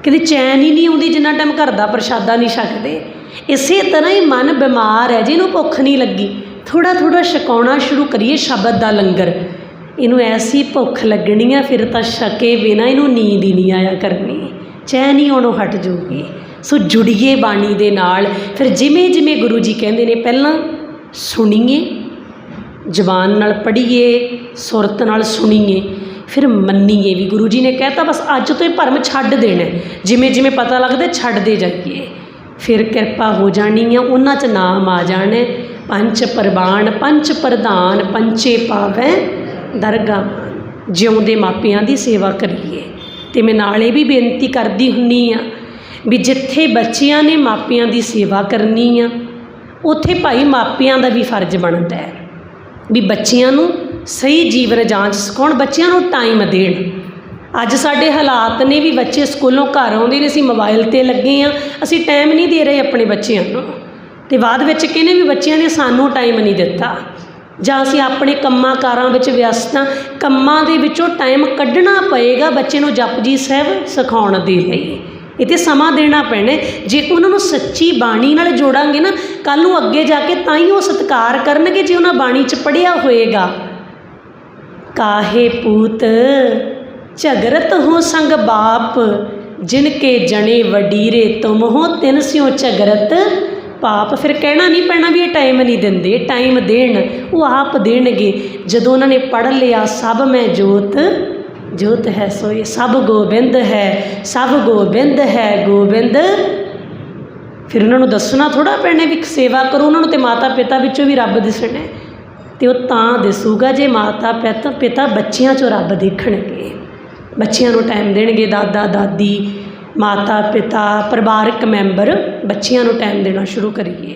ਕਹਿੰਦੇ, ਚੈਨ ਹੀ ਨਹੀਂ ਆਉਂਦੀ, ਜਿੰਨਾ ਟਾਈਮ ਘਰ ਦਾ ਪ੍ਰਸ਼ਾਦਾ ਨਹੀਂ ਛਕਦੇ। ਇਸੇ ਤਰ੍ਹਾਂ ਹੀ ਮਨ ਬਿਮਾਰ ਹੈ, ਜਿਹਨੂੰ ਭੁੱਖ ਨਹੀਂ ਲੱਗੀ। ਥੋੜਾ ਥੋੜਾ ਛਕਾਉਣਾ ਸ਼ੁਰੂ ਕਰੀਏ ਸ਼ਬਦ ਦਾ ਲੰਗਰ। ਇਹਨੂੰ ਐਸੀ ਭੁੱਖ ਲੱਗਣੀ ਆ, ਫਿਰ ਤਾਂ ਛਕੇ ਬਿਨਾ ਇਹਨੂੰ ਨੀਂਦ ਹੀ ਨਹੀਂ ਆਇਆ ਕਰਨੀ। ਚੈਨ ਹੀ ਉਹਨੂੰ ਹਟ ਜਾਊਗੀ ਸੋ ਜੁੜੀਏ ਬਾਣੀ ਦੇ ਨਾਲ। ਫਿਰ ਜਿਵੇਂ ਜਿਵੇਂ ਗੁਰੂ ਜੀ ਕਹਿੰਦੇ ਨੇ, ਪਹਿਲਾਂ ਸੁਣੀਏ, ਜ਼ਬਾਨ ਨਾਲ ਪੜ੍ਹੀਏ, ਸੁਰਤ ਨਾਲ ਸੁਣੀਏ, ਫਿਰ ਮੰਨੀਏ ਵੀ। ਗੁਰੂ ਜੀ ਨੇ ਕਹਿਤਾ, ਬਸ ਅੱਜ ਤੋਂ ਇਹ ਭਰਮ ਛੱਡ ਦੇਣਾ ਜਿਵੇਂ ਜਿਵੇਂ ਪਤਾ ਲੱਗਦਾ, ਛੱਡਦੇ ਜਾਈਏ। ਫਿਰ ਕਿਰਪਾ ਹੋ ਜਾਣੀ ਆ, ਉਹਨਾਂ 'ਚ ਨਾਮ ਆ ਜਾਣਾ ਹੈ। ਪੰਜ ਪ੍ਰਵਾਨ, ਪੰਜ ਪ੍ਰਧਾਨ ਪੰਚੇ ਪਾਵੈ ਦਰਗਾ ਮਾਨ। ਜਿਉਂਦੇ ਮਾਪਿਆਂ ਦੀ ਸੇਵਾ ਕਰੀਏ। ਅਤੇ ਮੈਂ ਨਾਲ ਇਹ ਵੀ ਬੇਨਤੀ ਕਰਦੀ ਹੁੰਦੀ ਹਾਂ ਵੀ ਜਿੱਥੇ ਬੱਚਿਆਂ ਨੇ ਮਾਪਿਆਂ ਦੀ ਸੇਵਾ ਕਰਨੀ ਆ, ਉੱਥੇ ਭਾਈ ਮਾਪਿਆਂ ਦਾ ਵੀ ਫਰਜ਼ ਬਣਦਾ ਹੈ ਵੀ ਬੱਚਿਆਂ ਨੂੰ ਸਹੀ ਜੀਵਨ ਜਾਂਚ ਸਿਖਾਉਣ, ਬੱਚਿਆਂ ਨੂੰ ਟਾਈਮ ਦੇਣ। ਅੱਜ ਸਾਡੇ ਹਾਲਾਤ ਨੇ ਵੀ ਬੱਚੇ ਸਕੂਲੋਂ ਘਰ ਆਉਂਦੇ ਨੇ, ਅਸੀਂ ਮੋਬਾਈਲ ਤੇ ਲੱਗੇ ਆ, ਅਸੀਂ ਟਾਈਮ ਨਹੀਂ ਦੇ ਰਹੇ ਆਪਣੇ ਬੱਚਿਆਂ ਨੂੰ। ਤੇ ਬਾਅਦ ਵਿੱਚ ਕਹਿੰਦੇ ਵੀ ਬੱਚਿਆਂ ਨੇ ਸਾਨੂੰ ਟਾਈਮ ਨਹੀਂ ਦਿੱਤਾ। ਜਾਂ ਅਸੀਂ ਆਪਣੇ ਕੰਮਾਂ ਕਾਰਾਂ ਵਿੱਚ ਵਿਅਸਤ ਹਾਂ, ਕੰਮਾਂ ਦੇ ਵਿੱਚੋਂ ਟਾਈਮ ਕੱਢਣਾ ਪਏਗਾ ਬੱਚੇ ਨੂੰ ਜਪਜੀ ਸਾਹਿਬ ਸਿਖਾਉਣ ਦੇ ਲਈ। ਇਹ ਤੇ ਸਮਾਂ ਦੇਣਾ ਪੈਣਾ ਜੇ ਉਹਨਾਂ ਨੂੰ ਸੱਚੀ ਬਾਣੀ ਨਾਲ ਜੋੜਾਂਗੇ ਨਾ ਕੱਲ ਨੂੰ ਅੱਗੇ ਜਾ ਕੇ ਤਾਂ ਹੀ ਉਹ ਸਤਿਕਾਰ ਕਰਨਗੇ ਜੇ ਉਹਨਾਂ ਬਾਣੀ 'ਚ ਪੜ੍ਹਿਆ ਹੋਏਗਾ। ਕਾਹੇ ਪੂਤ, ਝਗਰਤ ਹੋ ਸੰਗ ਬਾਪ ਜਿਨ ਕੇ ਜਣੇ ਵਡੀਰੇ ਤੁਮ ਹੋ ਤਿਨ ਸਿਓ ਝਗਰਤ ਪਾਪ, ਫਿਰ ਕਹਿਣਾ ਨਹੀਂ ਪੈਣਾ ਵੀ ਇਹ ਟਾਈਮ ਨਹੀਂ ਦਿੰਦੇ ਟਾਈਮ ਦੇਣ, ਉਹ ਆਪ ਦੇਣਗੇ। ਜਦੋਂ ਉਹਨਾਂ ਨੇ ਪੜ੍ਹ ਲਿਆ, ਸਭ ਮੈਂ ਜੋਤ ਜੋਤ ਹੈ ਸੋਈ ਸਭ ਗੋਬਿੰਦ ਹੈ, ਸਭ ਗੋਬਿੰਦ ਹੈ, ਗੋਬਿੰਦ। ਫਿਰ ਉਹਨਾਂ ਨੂੰ ਦੱਸਣਾ ਥੋੜਾ ਪੈਣਾ ਵੀ ਸੇਵਾ ਕਰੋ, ਉਹਨਾਂ ਨੂੰ ਤੇ ਮਾਤਾ ਪਿਤਾ ਵਿੱਚੋਂ ਵੀ ਰੱਬ ਦਿਸਣਾ। ਹੈ। ਤੇ ਉਹ ਤਾਂ ਦਿਸੂਗਾ ਜੇ ਮਾਤਾ ਪਿਤਾ ਪਿਤਾ ਬੱਚਿਆਂ 'ਚੋਂ ਰੱਬ ਦੇਖਣਗੇ। ਬੱਚਿਆਂ ਨੂੰ ਟਾਈਮ ਦੇਣਗੇ, ਦਾਦਾ, ਦਾਦੀ ਮਾਤਾ ਪਿਤਾ ਪਰਿਵਾਰਕ ਮੈਂਬਰ ਬੱਚਿਆਂ ਨੂੰ ਟਾਈਮ ਦੇਣਾ ਸ਼ੁਰੂ ਕਰੀਏ।